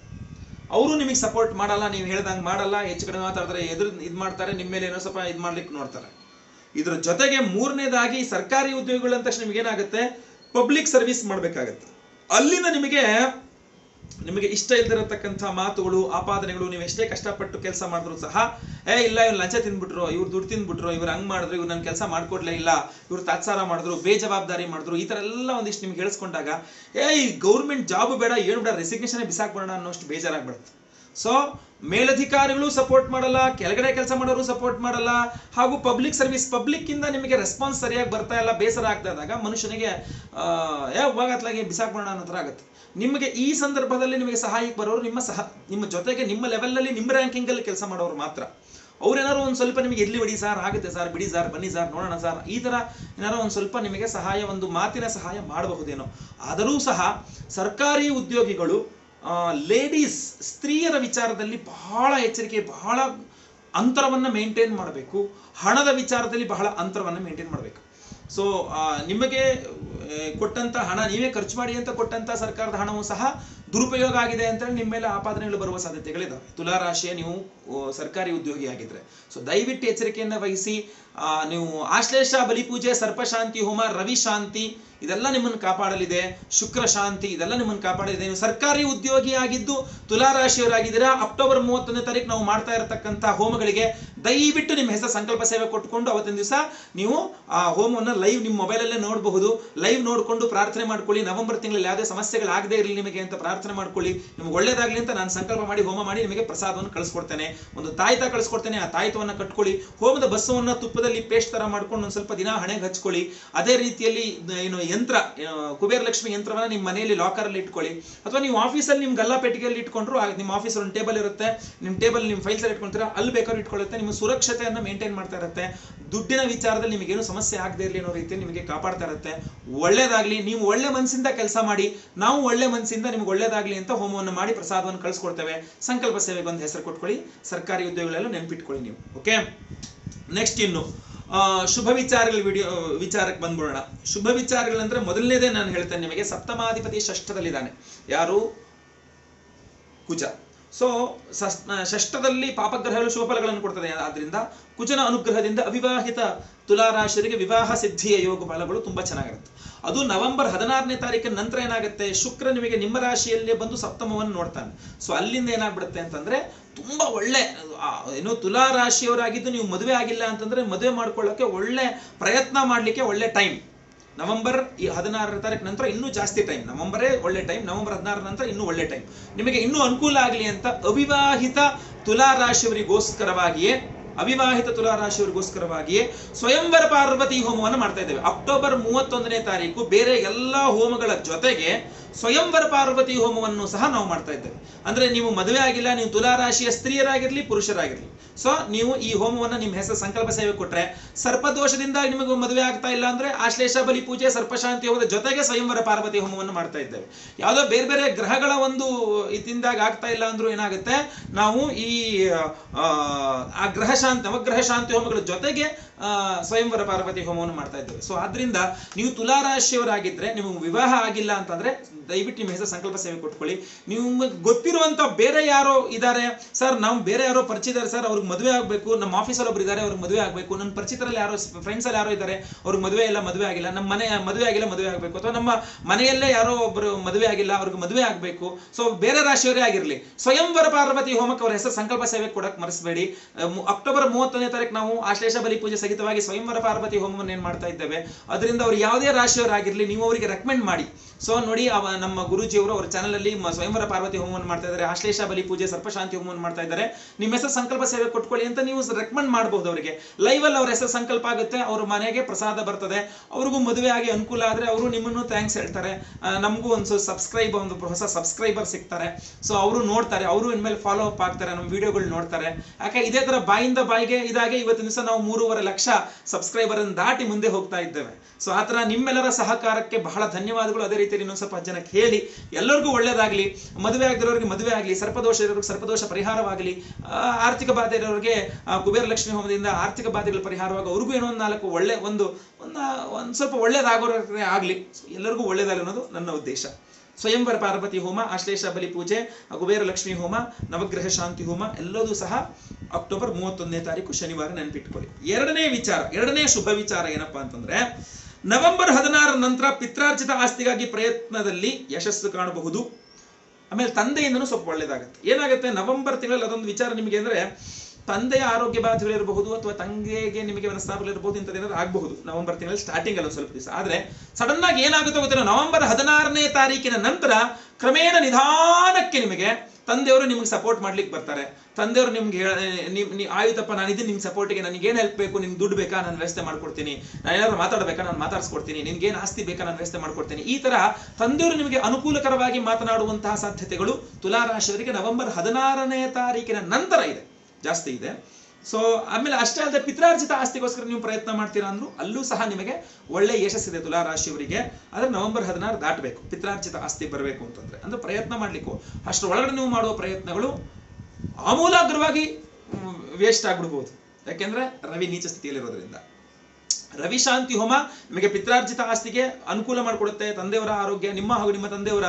ಅವರು ನಿಮಗೆ ಸಪೋರ್ಟ್ ಮಾಡಲ್ಲ, ನೀವು ಹೇಳ್ದಂಗೆ ಮಾಡಲ್ಲ, ಹೆಚ್ಚು ಕಡೆ ಮಾತಾಡ್ತಾರೆ, ಎದುರು ಇದು ಮಾಡ್ತಾರೆ, ನಿಮ್ಮ ಮೇಲೆ ಏನೋ ಸ್ವಲ್ಪ ಇದು ಮಾಡ್ಲಿಕ್ಕೆ ನೋಡ್ತಾರೆ. ಇದರ ಜೊತೆಗೆ ಮೂರನೇದಾಗಿ ಸರ್ಕಾರಿ ಉದ್ಯೋಗಗಳು ಅಂದ ತಕ್ಷಣ ನಿಮಗೇನಾಗುತ್ತೆ ಪಬ್ಲಿಕ್ ಸರ್ವಿಸ್ ಮಾಡ್ಬೇಕಾಗತ್ತೆ. ಅಲ್ಲಿಂದ ನಿಮಗೆ ನಿಮಗೆ ಇಷ್ಟ ಇಲ್ದಿರತಕ್ಕಂಥ ಮಾತುಗಳು, ಆಪಾದನೆಗಳು, ನೀವು ಎಷ್ಟೇ ಕಷ್ಟಪಟ್ಟು ಕೆಲಸ ಮಾಡಿದ್ರು ಸಹ, ಏ, ಇಲ್ಲ ಇವ್ರು ಲಂಚ ತಿಂದ್ಬಿಟ್ರು, ಇವ್ರು ದುಡ್ಡು ತಿಂದ್ಬಿಟ್ರು, ಇವ್ರು ಹಂಗ್ ಮಾಡಿದ್ರು, ಇವ್ರು ನನ್ನ ಕೆಲಸ ಮಾಡ್ಕೊಡ್ಲೇ ಇಲ್ಲ, ಇವ್ರು ತಾತ್ಸಾರ ಮಾಡಿದ್ರು, ಬೇಜವಾಬ್ದಾರಿ ಮಾಡಿದ್ರು, ಈ ಥರ ಎಲ್ಲ ಒಂದಿಷ್ಟು ನಿಮ್ಗೆ ಹೇಳಿಸ್ಕೊಂಡಾಗ, ಏ, ಈ ಗೌರ್ಮೆಂಟ್ ಜಾಬ್ ಬೇಡ, ಏನು ಬೇಡ ರೆಸಿಗ್ನೇಷನ್ ಬಿಸಾಕ್ಬೇಡ ಅನ್ನೋಷ್ಟು ಬೇಜಾರಾಗ್ಬಿಡುತ್ತೆ. ಸೊ ಮೇಲಧಿಕಾರಿಗಳು ಸಪೋರ್ಟ್ ಮಾಡಲ್ಲ ಕೆಳಗಡೆ ಕೆಲಸ ಮಾಡೋರು ಸಪೋರ್ಟ್ ಮಾಡಲ್ಲ ಹಾಗೂ ಪಬ್ಲಿಕ್ ಸರ್ವಿಸ್ ಪಬ್ಲಿಕ್ ಇಂದ ನಿಮಗೆ ರೆಸ್ಪಾನ್ಸ್ ಸರಿಯಾಗಿ ಬರ್ತಾ ಇಲ್ಲ ಬೇಸರ ಆಗ್ತಾ ಇದ್ದಾಗ ಮನುಷ್ಯನಿಗೆ ಆ, ಬಿಸಾಕೋಣ ಅನ್ನೋ ಥರ ಆಗುತ್ತೆ. ನಿಮಗೆ ಈ ಸಂದರ್ಭದಲ್ಲಿ ನಿಮಗೆ ಸಹಾಯಕ್ಕೆ ಬರೋರು ನಿಮ್ಮ ಸಹ ನಿಮ್ಮ ಜೊತೆಗೆ ನಿಮ್ಮ ಲೆವೆಲ್ನಲ್ಲಿ ನಿಮ್ಮ ರ್ಯಾಂಕಿಂಗ್ ಅಲ್ಲಿ ಕೆಲಸ ಮಾಡೋರು ಮಾತ್ರ. ಅವ್ರೇನಾದ್ರು ಒಂದು ಸ್ವಲ್ಪ ನಿಮಗೆ ಎಲ್ಲಿ ಬಿಡಿ ಸರ್ ಆಗುತ್ತೆ ಸರ್ ಬಿಡಿ ಸರ್ ಬನ್ನಿ ಸರ್ ನೋಡೋಣ ಸರ್ ಈ ತರ ಏನಾದ್ರು ಒಂದು ಸ್ವಲ್ಪ ನಿಮಗೆ ಸಹಾಯ ಒಂದು ಮಾತಿನ ಸಹಾಯ ಮಾಡಬಹುದೇನೋ. ಆದರೂ ಸಹ ಸರ್ಕಾರಿ ಉದ್ಯೋಗಿಗಳು ಲೇಡೀಸ್ ಸ್ತ್ರೀಯರ ವಿಚಾರದಲ್ಲಿ ಬಹಳ ಎಚ್ಚರಿಕೆ, ಬಹಳ ಅಂತರವನ್ನು ಮೇಂಟೈನ್ ಮಾಡಬೇಕು. ಹಣದ ವಿಚಾರದಲ್ಲಿ ಬಹಳ ಅಂತರವನ್ನು ಮೇಂಟೈನ್ ಮಾಡಬೇಕು. ಸೊ ನಿಮಗೆ ಕೊಟ್ಟಂತ ಹಣ, ನೀವೇ ಖರ್ಚು ಮಾಡಿ ಅಂತ ಕೊಟ್ಟಂತ ಸರ್ಕಾರದ ಹಣವೂ ಸಹ ದುರುಪಯೋಗ ಆಗಿದೆ ಅಂತೇಳಿ ನಿಮ್ಮ ಮೇಲೆ ಆಪಾದನೆಗಳು ಬರುವ ಸಾಧ್ಯತೆಗಳಿದಾವೆ. ತುಲಾ ರಾಶಿಯ ನೀವು ಸರ್ಕಾರಿ ಉದ್ಯೋಗಿ ಆಗಿದ್ರೆ. ಸೊ ದಯವಿಟ್ಟು ಎಚ್ಚರಿಕೆಯನ್ನು ವಹಿಸಿ ನೀವು ಆಶ್ಲೇಷ ಬಲಿಪೂಜೆ ಸರ್ಪಶಾಂತಿ ಹೋಮ, ರವಿ ಶಾಂತಿ, ಇದೆಲ್ಲ ನಿಮ್ಮನ್ನು ಕಾಪಾಡಲಿದೆ. ಶುಕ್ರ ಶಾಂತಿ, ಇದೆಲ್ಲ ನಿಮ್ಮನ್ನು ಕಾಪಾಡಲಿದೆ. ನೀವು ಸರ್ಕಾರಿ ಉದ್ಯೋಗಿ ಆಗಿದ್ದು, ತುಲಾ ರಾಶಿಯವರಾಗಿದ್ದೀರಾ, ಅಕ್ಟೋಬರ್ ಮೂವತ್ತೊಂದನೇ ತಾರೀಕು ನಾವು ಮಾಡ್ತಾ ಇರತಕ್ಕಂಥ ಹೋಮಗಳಿಗೆ ದಯವಿಟ್ಟು ನಿಮ್ಮ ಹೆಸರು ಸಂಕಲ್ಪ ಸೇವೆ ಕೊಟ್ಕೊಂಡು ಅವತ್ತಿನ ದಿವಸ ನೀವು ಆ ಹೋಮವನ್ನು ಲೈವ್ ನಿಮ್ಮ ಮೊಬೈಲಲ್ಲೇ ನೋಡಬಹುದು. ಲೈವ್ ನೋಡಿಕೊಂಡು ಪ್ರಾರ್ಥನೆ ಮಾಡ್ಕೊಳ್ಳಿ. ನವೆಂಬರ್ ತಿಂಗಳಲ್ಲಿ ಯಾವುದೇ ಸಮಸ್ಯೆಗಳಾಗದೇ ಇರಲಿ ನಿಮಗೆ ಅಂತ ಪ್ರಾರ್ಥನೆ ಮಾಡ್ಕೊಳ್ಳಿ. ನಿಮ್ಗೆ ಒಳ್ಳೇದಾಗಲಿ ಅಂತ ನಾನು ಸಂಕಲ್ಪ ಮಾಡಿ, ಹೋಮ ಮಾಡಿ ನಿಮಗೆ ಪ್ರಸಾದವನ್ನು ಕಳಿಸ್ಕೊಡ್ತೇನೆ. ಒಂದು ತಾಯ್ತ ಕಳಿಸ್ಕೊಡ್ತೇನೆ. ಆ ತಾಯಿತವನ್ನು ಕಟ್ಕೊಳ್ಳಿ. ಹೋಮದ ಬಸ್ಸವನ್ನು ತುಪ್ಪದಲ್ಲಿ ಪೇಸ್ಟ್ ಥರ ಮಾಡ್ಕೊಂಡು ಒಂದು ಸ್ವಲ್ಪ ದಿನ ಹಣೆಗೆ ಹಚ್ಕೊಳ್ಳಿ. ಅದೇ ರೀತಿಯಲ್ಲಿ ಏನು ಯಂತ್ರ ಕುಬೇರ ಲಕ್ಷ್ಮಿ ಯಂತ್ರವನ್ನ ನಿಮ್ಮ ಮನೆಯಲ್ಲಿ ಲಾಕರಲ್ಲಿ ಇಟ್ಕೊಳ್ಳಿ. ಅಥವಾ ನೀವು ಆಫೀಸಲ್ಲಿ ನಿಮ್ಮ ಗಲ್ಲಾ ಪೆಟ್ಟಿಗೆಯಲ್ಲಿ ಇಟ್ಕೊಂಡ್ರು ನಿಮ್ಮ ಆಫೀಸ್ ಒಂದು ಟೇಬಲ್ ಇರುತ್ತೆ. ನಿಮ್ಮ ಟೇಬಲ್ ನಿಮ್ಮ ಫೈಲ್ಸಲ್ಲಿ ಇಟ್ಕೊಂತೀರಾ, ಅಲ್ಲಿ ಬೇಕಾದ್ರೂ ಇಟ್ಕೊಳ್ಳುತ್ತೆ. ನಿಮ್ಮ ಸುರಕ್ಷತೆಯನ್ನು ಮೇಂಟೈನ್ ಮಾಡ್ತಾ ಇರುತ್ತೆ. ದುಡ್ಡಿನ ವಿಚಾರದಲ್ಲಿ ನಿಮಗೇನು ಸಮಸ್ಯೆ ಆಗದೆ ಇರಲಿ ಅನ್ನೋ ರೀತಿಯಲ್ಲಿ ನಿಮಗೆ ಕಾಪಾಡ್ತಾ ಇರುತ್ತೆ. ಒಳ್ಳೇದಾಗಲಿ, ನೀವು ಒಳ್ಳೆ ಮನಸ್ಸಿಂದ ಕೆಲಸ ಮಾಡಿ, ನಾವು ಒಳ್ಳೆ ಮನಸ್ಸಿಂದ ನಿಮ್ಗೆ ಒಳ್ಳೇದಾಗಲಿ ಅಂತ ಹೋಮವನ್ನು ಮಾಡಿ ಪ್ರಸಾದವನ್ನು ಕಳಿಸ್ಕೊಡ್ತೇವೆ. ಸಂಕಲ್ಪ ಸೇವೆಗೆ ಒಂದು ಹೆಸರು ಕೊಟ್ಕೊಳ್ಳಿ, ಸರ್ಕಾರಿ ಉದ್ಯೋಗಗಳೆಲ್ಲ ನೆನಪಿಟ್ಕೊಳ್ಳಿ ನೀವು, ಓಕೆ? ನೆಕ್ಸ್ಟ್ ಇನ್ನು ಶುಭ ವಿಚಾರಗಳ ವಿಡಿಯೋ, ವಿಚಾರಕ್ಕೆ ಬಂದ್ಬಿಡೋಣ. ಶುಭ ವಿಚಾರಗಳಂದ್ರೆ ಮೊದಲನೇದೇ ನಾನು ಹೇಳ್ತೇನೆ ನಿಮಗೆ, ಸಪ್ತಮಾಧಿಪತಿ ಷಷ್ಠದಲ್ಲಿದ್ದಾನೆ. ಯಾರು? ಕುಜ. ಸೊ ಷಷ್ಠದಲ್ಲಿ ಪಾಪಗ್ರಹಗಳು ಶುಭ ಫಲಗಳನ್ನು ಕೊಡ್ತದೆ. ಆದ್ದರಿಂದ ಕುಜನ ಅನುಗ್ರಹದಿಂದ ಅವಿವಾಹಿತ ತುಲಾರಾಶಿಯರಿಗೆ ವಿವಾಹ ಸಿದ್ಧಿಯ ಯೋಗ ಫಲಗಳು ತುಂಬಾ ಚೆನ್ನಾಗಿರುತ್ತೆ. ಅದು ನವೆಂಬರ್ ಹದಿನಾರನೇ ತಾರೀಕಿನ ನಂತರ ಏನಾಗುತ್ತೆ? ಶುಕ್ರ ನಿಮಗೆ ನಿಮ್ಮ ರಾಶಿಯಲ್ಲೇ ಬಂದು ಸಪ್ತಮವನ್ನು ನೋಡ್ತಾನೆ. ಸೊ ಅಲ್ಲಿಂದ ಏನಾಗ್ಬಿಡುತ್ತೆ ಅಂತಂದ್ರೆ ತುಂಬಾ ಒಳ್ಳೆ ಏನು ತುಲಾ ರಾಶಿಯವರಾಗಿದ್ದು ನೀವು ಮದುವೆ ಆಗಿಲ್ಲ ಅಂತಂದ್ರೆ ಮದುವೆ ಮಾಡ್ಕೊಳ್ಳೋಕೆ ಒಳ್ಳೆ ಪ್ರಯತ್ನ ಮಾಡ್ಲಿಕ್ಕೆ ಒಳ್ಳೆ ಟೈಮ್ ನವೆಂಬರ್ ಈ ಹದಿನಾರರ ತಾರೀಕು ನಂತರ ಇನ್ನೂ ಜಾಸ್ತಿ ಟೈಮ್ ನವೆಂಬರೇ ಒಳ್ಳೆ ಟೈಮ್ ನವೆಂಬರ್ ಹದಿನಾರರ ನಂತರ ಇನ್ನೂ ಒಳ್ಳೆ ಟೈಮ್ ನಿಮಗೆ ಇನ್ನೂ ಅನುಕೂಲ ಆಗಲಿ ಅಂತ ಅವಿವಾಹಿತ ತುಲಾ ರಾಶಿಯವರಿಗೋಸ್ಕರವಾಗಿಯೇ ಅವಿವಾಹಿತ ತುಲಾ ರಾಶಿಯವರಿಗೋಸ್ಕರವಾಗಿಯೇ ಸ್ವಯಂವರ ಪಾರ್ವತಿ ಹೋಮವನ್ನು ಮಾಡ್ತಾ ಇದ್ದೇವೆ. ಅಕ್ಟೋಬರ್ ಮೂವತ್ತೊಂದನೇ ತಾರೀಕು ಬೇರೆ ಎಲ್ಲ ಹೋಮಗಳ ಜೊತೆಗೆ ಸ್ವಯಂವರ ಪಾರ್ವತಿ ಹೋಮವನ್ನು ಸಹ ನಾವು ಮಾಡ್ತಾ ಇದ್ದೇವೆ. ಅಂದ್ರೆ ನೀವು ಮದುವೆ ಆಗಿಲ್ಲ ನೀವು ತುಲಾರಾಶಿಯ ಸ್ತ್ರೀಯರಾಗಿರ್ಲಿ ಪುರುಷರಾಗಿರ್ಲಿ. ಸೊ ನೀವು ಈ ಹೋಮವನ್ನು ನಿಮ್ಮ ಹೆಸರು ಸಂಕಲ್ಪ ಸೇವೆ ಕೊಟ್ರೆ ಸರ್ಪದೋಷದಿಂದ ನಿಮಗೆ ಮದುವೆ ಆಗ್ತಾ ಇಲ್ಲ ಅಂದ್ರೆ ಆಶ್ಲೇಷ ಬಲಿ ಪೂಜೆ ಸರ್ಪಶಾಂತಿ ಹೋಮದ ಜೊತೆಗೆ ಸ್ವಯಂವರ ಪಾರ್ವತಿ ಹೋಮವನ್ನು ಮಾಡ್ತಾ ಇದ್ದೇವೆ. ಯಾವುದೋ ಬೇರೆ ಬೇರೆ ಗ್ರಹಗಳ ಒಂದು ಇದಿಂದಾಗ ಆಗ್ತಾ ಇಲ್ಲ ಅಂದ್ರೂ ಏನಾಗುತ್ತೆ? ನಾವು ಈ ಆ, ಗ್ರಹ ಶಾಂತಿ ನವಗ್ರಹ ಶಾಂತಿ ಹೋಮಗಳ ಜೊತೆಗೆ ಸ್ವಯಂವರ ಪಾರ್ವತಿ ಹೋಮವನ್ನು ಮಾಡ್ತಾ ಇದ್ದೇವೆ. ಸೊ ಆದ್ರಿಂದ ನೀವು ತುಲಾ ರಾಶಿಯವರಾಗಿದ್ರೆ ನಿಮಗೆ ವಿವಾಹ ಆಗಿಲ್ಲ ಅಂತಂದ್ರೆ ದಯವಿಟ್ಟು ನಿಮ್ಮ ಹೆಸರು ಸಂಕಲ್ಪ ಸೇವೆ ಕೊಟ್ಕೊಳ್ಳಿ. ನಿಮಗೆ ಗೊತ್ತಿರುವಂತ ಬೇರೆ ಯಾರೋ ಇದ್ದಾರೆ. ಸರ್, ನಾವು ಬೇರೆ ಯಾರೋ ಪರಿಚಯದಾರೆ ಸರ್, ಅವ್ರಿಗೆ ಮದುವೆ ಆಗಬೇಕು. ನಮ್ಮ ಆಫೀಸಲ್ಲಿ ಒಬ್ರು ಇದ್ದಾರೆ, ಅವ್ರಿಗೆ ಮದುವೆ ಆಗಬೇಕು. ನನ್ನ ಪರಿಚಿತರಲ್ಲಿ ಯಾರೋ ಫ್ರೆಂಡ್ಸ್ ಅಲ್ಲಿ ಯಾರೋ ಇದ್ದಾರೆ, ಅವ್ರಿಗೆ ಮದುವೆ ಇಲ್ಲ, ಮದುವೆ ಆಗಿಲ್ಲ. ನಮ್ಮ ಮನೆ, ಮದುವೆ ಆಗಿಲ್ಲ, ಮದುವೆ ಆಗಬೇಕು. ಅಥವಾ ನಮ್ಮ ಮನೆಯಲ್ಲೇ ಯಾರೋ ಒಬ್ಬರು ಮದುವೆ ಆಗಿಲ್ಲ, ಅವ್ರಿಗೆ ಮದುವೆ ಆಗಬೇಕು. ಸೊ ಬೇರೆ ರಾಶಿಯವರೇ ಆಗಿರಲಿ. ಸ್ವಯಂವರ ಪಾರ್ವತಿ ಹೋಮಕ್ಕೆ ಅವರ ಹೆಸರು ಸಂಕಲ್ಪ ಸೇವೆ ಕೊಡಕ್ಕೆ ಮರೆಸಬೇಡಿ. ಅಕ್ಟೋಬರ್ ಮೂವತ್ತೊಂದನೇ ತಾರೀಕು ನಾವು ಆಶ್ಲೇಷ ಬಲಿ ಪೂಜೆ ಸಹಿತವಾಗಿ ಸ್ವಯಂವರ ಪಾರ್ವತಿ ಹೋಮವನ್ನು ಏನು ಮಾಡ್ತಾ ಇದ್ದೇವೆ. ಅದರಿಂದ ಅವ್ರು ಯಾವುದೇ ರಾಶಿಯವರಾಗಿರಲಿ, ನೀವು ಅವರಿಗೆ ರೆಕಮೆಂಡ್ ಮಾಡಿ. ಸೊ ನೋಡಿ, ಅವ ನಮ್ಮ ಗುರುಜಿಯವರು ಅವರ ಚಾನಲ್ ಅಲ್ಲಿ ಸ್ವಯಂವರ ಪಾರ್ವತಿ ಹೋಮವನ್ನು ಮಾಡ್ತಾ ಇದ್ದಾರೆ. ಆಶ್ಲೇಷ ಬಲಿ ಪೂಜೆ ಸರ್ಪಶಾಂತಿ ಹೋಮವನ್ನು ಮಾಡ್ತಾ ಇದ್ದಾರೆ. ನಿಮ್ಮ ಹೆಸರು ಸಂಕಲ್ಪ ಸೇವೆ ಕೊಟ್ಕೊಳ್ಳಿ ಅಂತ ನೀವು ರೆಕಮೆಂಡ್ ಮಾಡಬಹುದು ಅವರಿಗೆ. ಲೈವ್ ಅಲ್ಲಿ ಅವ್ರ ಹೆಸರು ಸಂಕಲ್ಪ ಆಗುತ್ತೆ. ಅವ್ರ ಮನೆಗೆ ಪ್ರಸಾದ ಬರ್ತದೆ. ಅವ್ರಿಗೂ ಮದುವೆ ಆಗಿ ಅನುಕೂಲ ಆದ್ರೆ ಅವರು ನಿಮ್ಮನ್ನು ಥ್ಯಾಂಕ್ಸ್ ಹೇಳ್ತಾರೆ. ನಮಗೂ ಒಂದು ಸಬ್ಸ್ಕ್ರೈಬ್ ಒಂದು ಹೊಸ ಸಬ್ಸ್ಕ್ರೈಬರ್ ಸಿಗ್ತಾರೆ. ಸೊ ಅವರು ನೋಡ್ತಾರೆ. ಅವರು ಇನ್ಮೇಲೆ ಫಾಲೋ ಅಪ್ ಆಗ್ತಾರೆ. ನಮ್ಮ ವಿಡಿಯೋಗಳು ನೋಡ್ತಾರೆ. ಯಾಕೆ, ಇದೇ ತರ ಬಾಯಿಂದ ಬಾಯಿಗೆ ಇದಾಗೆ ಇವತ್ತಿನ ದಿವಸ ನಾವು ಮೂರುವರೆ ಲಕ್ಷ ಸಬ್ಸ್ಕ್ರೈಬರ್ ದಾಟಿ ಮುಂದೆ ಹೋಗ್ತಾ ಇದ್ದೇವೆ. ಸೊ ಆ ತರ ನಿಮ್ಮೆಲ್ಲರ ಸಹಕಾರಕ್ಕೆ ಬಹಳ ಧನ್ಯವಾದಗಳು. ಅದೇ ರೀತಿಯಲ್ಲಿ ಇನ್ನೊಂದು ಸ್ವಲ್ಪ ಜನಕ್ಕೆ ಹೇಳಿ ಎಲ್ಲರಿಗೂ ಒಳ್ಳೇದಾಗಲಿ, ಮದುವೆ ಆಗದಿರೋರಿಗೆ ಮದುವೆ ಆಗಲಿ, ಸರ್ಪದೋಷ ಇರೋರಿಗೆ ಸರ್ಪದೋಷ ಪರಿಹಾರವಾಗಲಿ ಆರ್ಥಿಕ ಬಾಧೆ ಇರೋರಿಗೆ ಕುಬೇರ ಲಕ್ಷ್ಮಿ ಹೋಮದಿಂದ ಆರ್ಥಿಕ ಬಾಧೆಗಳ ಪರಿಹಾರವಾಗಿ, ಅವ್ರಿಗೂ ಏನೋ ಒಂದು ನಾಲ್ಕು ಒಳ್ಳೆ, ಒಂದು ಒಂದು ಒಂದು ಸ್ವಲ್ಪ ಒಳ್ಳೇದಾಗೋ ಆಗಲಿ. ಎಲ್ಲರಿಗೂ ಒಳ್ಳೇದಾಗಲಿ ಅನ್ನೋದು ನನ್ನ ಉದ್ದೇಶ. ಸ್ವಯಂವರ ಪಾರ್ವತಿ ಹೋಮ ಆಶ್ಲೇಷ ಬಲಿ ಪೂಜೆ ಕುಬೇರ ಲಕ್ಷ್ಮಿ ಹೋಮ, ನವಗ್ರಹ ಶಾಂತಿ ಹೋಮ, ಎಲ್ಲದೂ ಸಹ ಅಕ್ಟೋಬರ್ ಮೂವತ್ತೊಂದನೇ ತಾರೀಕು ಶನಿವಾರ ನೆನಪಿಟ್ಕೊಳ್ಳಿ. ಎರಡನೇ ವಿಚಾರ, ಎರಡನೇ ಶುಭ ವಿಚಾರ ಏನಪ್ಪಾ ಅಂತಂದ್ರೆ ನವೆಂಬರ್ ಹದಿನಾರರ ನಂತರ ಪಿತ್ರಾರ್ಜಿತ ಆಸ್ತಿಗಾಗಿ ಪ್ರಯತ್ನದಲ್ಲಿ ಯಶಸ್ಸು ಕಾಣಬಹುದು. ಆಮೇಲೆ ತಂದೆಯಿಂದನೂ ಸ್ವಲ್ಪ ಒಳ್ಳೇದಾಗುತ್ತೆ. ಏನಾಗುತ್ತೆ? ನವೆಂಬರ್ ತಿಂಗಳಲ್ಲಿ ಅದೊಂದು ವಿಚಾರ ನಿಮಗೆ ಅಂದರೆ ತಂದೆಯ ಆರೋಗ್ಯ ಬಾಧೆಗಳಿರಬಹುದು ಅಥವಾ ತಂಗಿಗೆ ನಿಮಗೆ ಮನಸ್ತಾಪಗಳಿರಬಹುದು ಇಂಥದ್ದೇನಾದ್ರು ಆಗಬಹುದು. ನವೆಂಬರ್ ತಿಂಗಳಲ್ಲಿ ಸ್ಟಾರ್ಟಿಂಗ್ ಅಲ್ಲಿ ಸ್ವಲ್ಪ ದಿವಸ. ಆದರೆ ಸಡನ್ ಆಗಿ ಏನಾಗುತ್ತೋ ಗೊತ್ತಿಲ್ಲ. ನವೆಂಬರ್ ಹದಿನಾರನೇ ತಾರೀಕಿನ ನಂತರ ಕ್ರಮೇಣ ನಿಧಾನಕ್ಕೆ ನಿಮಗೆ ತಂದೆಯವರು ನಿಮ್ಗೆ ಸಪೋರ್ಟ್ ಮಾಡ್ಲಿಕ್ಕೆ ಬರ್ತಾರೆ. ತಂದೆಯವರು ನಿಮ್ಗೆ ಹೇಳ ನಿಮ್ ಆಯ್ತಪ್ಪ ಆಯುಧಪ್ಪ ನಾನಿದ್ದೀನಿ ನಿಮ್ಗೆ ಸಪೋರ್ಟಿಗೆ ನನಗೆ ಏನು ಹೆಲ್ಪ್ ಬೇಕು, ನಿಮ್ಗೆ ದುಡ್ಡು ಬೇಕಾ, ನಾನು ವ್ಯವಸ್ಥೆ ಮಾಡ್ಕೊಡ್ತೀನಿ. ನಾನು ಏನಾದ್ರು ಮಾತಾಡಬೇಕಾ, ನಾನು ಮಾತಾಡ್ಸ್ಕೊಡ್ತೀನಿ. ನಿನ್ಗೆ ಏನು ಆಸ್ತಿ ಬೇಕಾ, ನಾನು ವ್ಯವಸ್ಥೆ ಮಾಡ್ಕೊಡ್ತೀನಿ. ಈ ತರ ತಂದೆಯವರು ನಿಮಗೆ ಅನುಕೂಲಕರವಾಗಿ ಮಾತನಾಡುವಂತಹ ಸಾಧ್ಯತೆಗಳು ತುಲಾರಾಶಿಯವರಿಗೆ ನವೆಂಬರ್ ಹದಿನಾರನೇ ತಾರೀಕಿನ ನಂತರ ಇದೆ. ಜಾಸ್ತಿ ಇದೆ. ಸೊ ಆಮೇಲೆ ಅಷ್ಟೇ ಅಲ್ಲದೆ ಪಿತ್ರಾರ್ಜಿತ ಆಸ್ತಿಗೋಸ್ಕರ ನೀವು ಪ್ರಯತ್ನ ಮಾಡ್ತೀರಾ ಅಂದ್ರು, ಅಲ್ಲೂ ಸಹ ನಿಮಗೆ ಒಳ್ಳೆ ಯಶಸ್ಸಿದೆ ತುಲಾ ರಾಶಿಯವರಿಗೆ ಆದ್ರೆ ನವೆಂಬರ್ ಹದಿನಾರು ದಾಟಬೇಕು, ಪಿತ್ರಾರ್ಜಿತ ಆಸ್ತಿ ಬರಬೇಕು ಅಂತಂದ್ರೆ. ಅಂದ್ರೆ ಪ್ರಯತ್ನ ಮಾಡ್ಲಿಕ್ಕೂ, ಅಷ್ಟರ ಒಳಗಡೆ ನೀವು ಮಾಡುವ ಪ್ರಯತ್ನಗಳು ಆಮೂಲಾಗ್ರವಾಗಿ ವೇಸ್ಟ್ ಆಗ್ಬಿಡ್ಬೋದು. ಯಾಕೆಂದ್ರೆ ರವಿ ನೀಚ ಸ್ಥಿತಿಯಲ್ಲಿರೋದ್ರಿಂದ. ರವಿ ಶಾಂತಿ ಹೋಮ ನಿಮಗೆ ಪಿತ್ರಾರ್ಜಿತ ಆಸ್ತಿಗೆ ಅನುಕೂಲ ಮಾಡಿಕೊಡುತ್ತೆ. ತಂದೆಯವರ ಆರೋಗ್ಯ, ನಿಮ್ಮ ಹಾಗೂ ನಿಮ್ಮ ತಂದೆಯವರ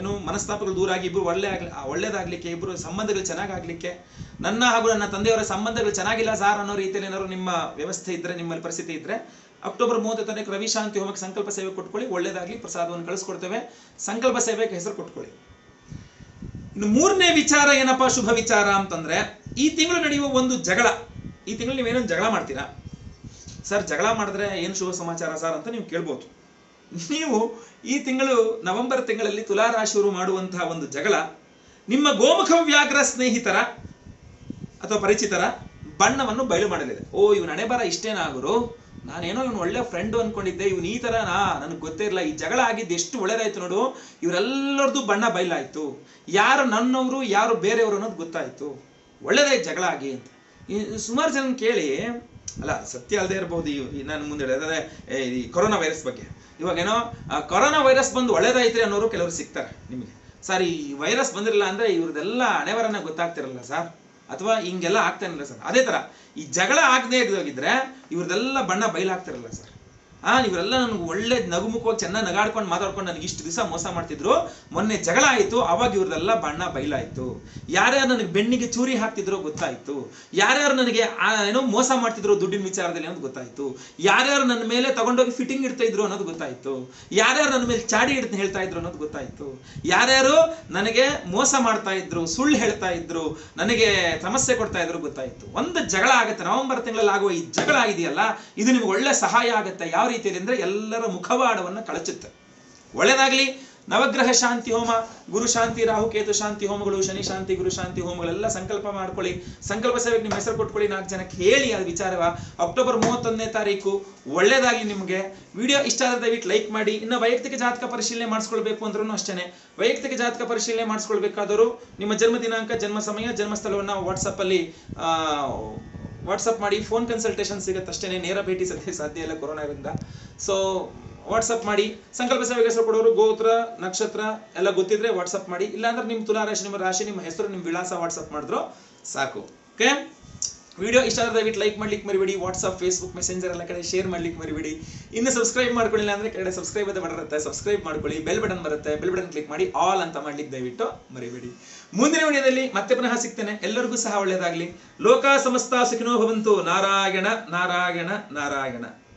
ಏನು ಮನಸ್ತಾಪಗಳು ದೂರ ಆಗಿ ಇಬ್ಬರು ಒಳ್ಳೆ ಆಗ್ಲಿ, ಒಳ್ಳೇದಾಗಲಿಕ್ಕೆ ಇಬ್ಬರು ಸಂಬಂಧಗಳು ಚೆನ್ನಾಗಾಗ್ಲಿಕ್ಕೆ ನನ್ನ ಹಾಗೂ ನನ್ನ ತಂದೆಯವರ ಸಂಬಂಧಗಳು ಚೆನ್ನಾಗಿಲ್ಲ ಸಾರ್ ಅನ್ನೋ ರೀತಿಯಲ್ಲಿ ಏನಾದ್ರು ನಿಮ್ಮ ವ್ಯವಸ್ಥೆ ಇದ್ರೆ, ನಿಮ್ಮಲ್ಲಿ ಪರಿಸ್ಥಿತಿ ಇದ್ರೆ, ಅಕ್ಟೋಬರ್ ಮೂವತ್ತು ತನಕ ರವಿಶಾಂತಿ ಹೋಮಕ್ಕೆ ಸಂಕಲ್ಪ ಸೇವೆ ಕೊಟ್ಕೊಳ್ಳಿ. ಒಳ್ಳೇದಾಗ್ಲಿ, ಪ್ರಸಾದವನ್ನು ಕಳಿಸ್ಕೊಡ್ತೇವೆ. ಸಂಕಲ್ಪ ಸೇವೆಗೆ ಹೆಸರು ಕೊಟ್ಕೊಳ್ಳಿ. ಇನ್ನು ಮೂರನೇ ವಿಚಾರ ಏನಪ್ಪಾ ಶುಭ ವಿಚಾರ ಅಂತಂದ್ರೆ, ಈ ತಿಂಗಳು ನಡೆಯುವ ಒಂದು ಜಗಳ. ಈ ತಿಂಗಳು ನೀವೇನೊಂದು ಜಗಳ ಮಾಡ್ತೀರಾ? ಸರ್, ಜಗಳ ಮಾಡಿದ್ರೆ ಏನು ಶುಭ ಸಮಾಚಾರ ಸರ್ ಅಂತ ನೀವು ಕೇಳ್ಬೋದು. ನೀವು ಈ ತಿಂಗಳು ನವೆಂಬರ್ ತಿಂಗಳಲ್ಲಿ ತುಲಾರಾಶಿಯವರು ಮಾಡುವಂತಹ ಒಂದು ಜಗಳ, ನಿಮ್ಮ ಗೋಮುಖ ವ್ಯಾಘ್ರ ಸ್ನೇಹಿತರ ಅಥವಾ ಪರಿಚಿತರ ಬಣ್ಣವನ್ನು ಬಯಲು ಮಾಡಲಿದೆ. ಓ, ಇವನ ಹಣೆ ಬರ ಇಷ್ಟೇನಾಗರು? ನಾನೇನೋ ಇವನು ಒಳ್ಳೆ ಫ್ರೆಂಡ್ ಅನ್ಕೊಂಡಿದ್ದೆ. ಇವನು ಈ ತರ ನಾ ನನಗೆ ಗೊತ್ತೇ ಇರಲ್ಲ ಈ ಜಗಳ ಆಗಿದ್ದು ಎಷ್ಟು ಒಳ್ಳೇದಾಯ್ತು ನೋಡು. ಇವರೆಲ್ಲರದು ಬಣ್ಣ ಬಯಲಾಯ್ತು. ಯಾರು ನನ್ನವರು, ಯಾರು ಬೇರೆಯವರು ಅನ್ನೋದು ಗೊತ್ತಾಯ್ತು. ಒಳ್ಳೇದಾಯ್ತು ಜಗಳ ಆಗಿ ಅಂತ. ಸುಮಾರು ಜನ ಕೇಳಿ, ಅಲ್ಲ, ಸತ್ಯ ಅಲ್ಲದೆ ಇರಬಹುದು ನಾನು ಮುಂದೆ ಹೇಳಿದ್ರೆ ಈ ಕೊರೋನಾ ವೈರಸ್ ಬಗ್ಗೆ. ಇವಾಗ ಏನೋ ಕೊರೋನಾ ವೈರಸ್ ಬಂದು ಒಳ್ಳೇದಾಯ್ತ್ರಿ ಅನ್ನೋರು ಕೆಲವರು ಸಿಗ್ತಾರೆ ನಿಮಗೆ. ಸರ್, ಈ ವೈರಸ್ ಬಂದಿರಲ್ಲ ಅಂದ್ರೆ ಇವ್ರದ್ದೆಲ್ಲ ಹಣೆವರನ್ನ ಗೊತ್ತಾಗ್ತಿರಲ್ಲ ಸರ್. ಅಥವಾ ಹಿಂಗೆಲ್ಲ ಆಗ್ತಾನಿಲ್ಲ ಸರ್. ಅದೇ ತರ ಈ ಜಗಳ ಆಗದೆ ಹೋಗಿದ್ರೆ ಇವ್ರದೆಲ್ಲ ಬಣ್ಣ ಬಯಲಾಗ್ತಿರಲ್ಲ ಸರ್. ಆ ಇವರೆಲ್ಲ ನನಗೆ ಒಳ್ಳೆ ನಗುಮುಖವಾಗಿ ಚೆನ್ನಾಗಿ ನಗಾಡ್ಕೊಂಡು ಮಾತಾಡ್ಕೊಂಡು ನನಗೆ ಇಷ್ಟು ದಿವಸ ಮೋಸ ಮಾಡ್ತಿದ್ರು. ಮೊನ್ನೆ ಜಗಳ ಆಯಿತು, ಅವಾಗ ಇವ್ರದೆಲ್ಲ ಬಣ್ಣ ಬಯಲಾಯ್ತು ಯಾರ್ಯಾರು ನನಗೆ ಬೆಣ್ಣಿಗೆ ಚೂರಿ ಹಾಕ್ತಿದ್ರು ಗೊತ್ತಾಯ್ತು. ಯಾರ್ಯಾರು ನನಗೆ ಏನೋ ಮೋಸ ಮಾಡ್ತಿದ್ರು ದುಡ್ಡಿನ ವಿಚಾರದಲ್ಲಿ ಅನ್ನೋದು ಗೊತ್ತಾಯ್ತು. ಯಾರ್ಯಾರು ನನ್ನ ಮೇಲೆ ತಗೊಂಡೋಗಿ ಫಿಟ್ಟಿಂಗ್ ಇಡ್ತಾ ಇದ್ರು ಅನ್ನೋದು ಗೊತ್ತಾಯ್ತು. ಯಾರ್ಯಾರು ನನ್ನ ಮೇಲೆ ಚಾಡಿ ಇಡ್ತಾ ಹೇಳ್ತಾ ಇದ್ರು ಅನ್ನೋದು ಗೊತ್ತಾಯ್ತು. ಯಾರ್ಯಾರು ನನಗೆ ಮೋಸ ಮಾಡ್ತಾ ಇದ್ರು ಸುಳ್ಳು ಹೇಳ್ತಾ ಇದ್ರು ನನಗೆ ಸಮಸ್ಯೆ ಕೊಡ್ತಾ ಇದ್ರು ಗೊತ್ತಾಯ್ತು. ಒಂದು ಜಗಳ ಆಗುತ್ತೆ. ನವೆಂಬರ್ ತಿಂಗಳಲ್ಲಿ ಆಗುವ ಈ ಜಗಳ ಇದೆಯಲ್ಲ ಇದು ನಿಮ್ಗೆ ಒಳ್ಳೆ ಸಹಾಯ ಆಗುತ್ತೆ. ಯಾವ ರೀತಿಯಲ್ಲಿ ಅಂದರೆ ಎಲ್ಲರ ಮುಖವಾಡವನ್ನು ಕಳಚುತ್ತೆ. ಒಳ್ಳೆಯದಾಗಲಿ ನವಗ್ರಹ ಶಾಂತಿ ಹೋಮ, ಗುರು ಶಾಂತಿ, ರಾಹು, ಕೇತು ಶಾಂತಿ ಹೋಮಗಳು, ಶನಿ ಶಾಂತಿ, ಗುರು ಶಾಂತಿ ಹೋಮಗಳೆಲ್ಲ ಸಂಕಲ್ಪ ಮಾಡ್ಕೊಳ್ಳಿ. ಸಂಕಲ್ಪ ಸೇವೆಗೆ ನಿಮ್ಮ ಹೆಸರು ಕೊಟ್ಕೊಳ್ಳಿ ನಾಲ್ಕು ಜನಕ್ಕೆ ಹೇಳಿ ಅದು ವಿಚಾರವ. ಅಕ್ಟೋಬರ್ ಮೂವತ್ತೊಂದನೇ ತಾರೀಕು ಒಳ್ಳೇದಾಗ್ಲಿ ನಿಮಗೆ. ವಿಡಿಯೋ ಇಷ್ಟ ಆದರೆ ದಯವಿಟ್ಟು ಲೈಕ್ ಮಾಡಿ. ಇನ್ನು ವೈಯಕ್ತಿಕ ಜಾತಕ ಪರಿಶೀಲನೆ ಮಾಡಿಸ್ಕೊಳ್ಬೇಕು ಅಂದ್ರೂ ಅಷ್ಟೇ ವೈಯಕ್ತಿಕ ಜಾತಕ ಪರಿಶೀಲನೆ ಮಾಡಿಸ್ಕೊಳ್ಬೇಕಾದರೂ ನಿಮ್ಮ ಜನ್ಮ ದಿನಾಂಕ, ಜನ್ಮ ಸಮಯ ಜನ್ಮಸ್ಥಳವನ್ನ ವಾಟ್ಸಪ್ಪಲ್ಲಿ ವಾಟ್ಸಪ್ ಮಾಡಿ ಫೋನ್ ಕನ್ಸಲ್ಟೇಷನ್ ಸಿಗುತ್ತೆ ಅಷ್ಟೇ ನೇರ ಭೇಟಿ ಸದ್ಯ ಸಾಧ್ಯ ಇಲ್ಲ ಕೊರೋನಾದಿಂದ. ಸೊ ವಾಟ್ಸಪ್ ಮಾಡಿ, ಸಂಕಲ್ಪ ಸೇವೆಗೆ ಹೆಸರು ಕೊಡೋರು, ಗೋತ್ರ, ನಕ್ಷತ್ರ ಎಲ್ಲ ಗೊತ್ತಿದ್ರೆ ವಾಟ್ಸಪ್ ಮಾಡಿ. ಇಲ್ಲಾಂದ್ರೆ ನಿಮ್ಮ ತುಲಾ ರಾಶಿ, ನಿಮ್ಮ ರಾಶಿ, ನಿಮ್ಮ ಹೆಸರು, ನಿಮ್ಮ ವಿಳಾಸ ವಾಟ್ಸಪ್ ಮಾಡಿದ್ರು ಸಾಕು. ಓಕೆ ವಿಡಿಯೋ ಇಷ್ಟ ಆದರೆ ದಯವಿಟ್ಟು ಲೈಕ್ ಮಾಡ್ಲಿಕ್ಕೆ ಮರಿಬೇಡಿ. ವಾಟ್ಸಪ್ ಫೇಸ್ಬುಕ್ ಮೆಸೆಂಜರ್ ಎಲ್ಲ ಕಡೆ ಶೇರ್ ಮಾಡ್ಲಿಕ್ಕೆ ಮರಿಬೇಡಿ. ಇನ್ನು ಸಬ್ಸ್ಕ್ರೈಬ್ ಮಾಡ್ಕೊಳ್ಳಿಲ್ಲ ಅಂದ್ರೆ ಕೆಳಗಡೆ ಸಬ್ಸ್ಕ್ರೈಬ್ ಬಟನ್ ಇರುತ್ತೆ. ಸಬ್ಸ್ಕ್ರೈಬ್ ಮಾಡ್ಕೊಳ್ಳಿ ಬೆಲ್ ಬಟನ್ ಬರುತ್ತೆ. ಬೆಲ್ ಬಟನ್ ಕ್ಲಿಕ್ ಮಾಡಿ ಆಲ್ ಅಂತ ಮಾಡ್ಲಿಕ್ಕೆ ದಯವಿಟ್ಟು ಮರಿಬೇಡಿ. ಮುಂದಿನ ವಿಡಿಯೋದಲ್ಲಿ ಮತ್ತೆ ಪುನಃ ಸಿಗ್ತೇನೆ. ಎಲ್ಲರಿಗೂ ಸಹ ಒಳ್ಳೆಯದಾಗಲಿ. ಲೋಕ ಸಮಸ್ತ ಸುಖಿನೋ ಭವಂತು. ನಾರಾಯಣ ನಾರಾಯಣ ನಾರಾಯಣ.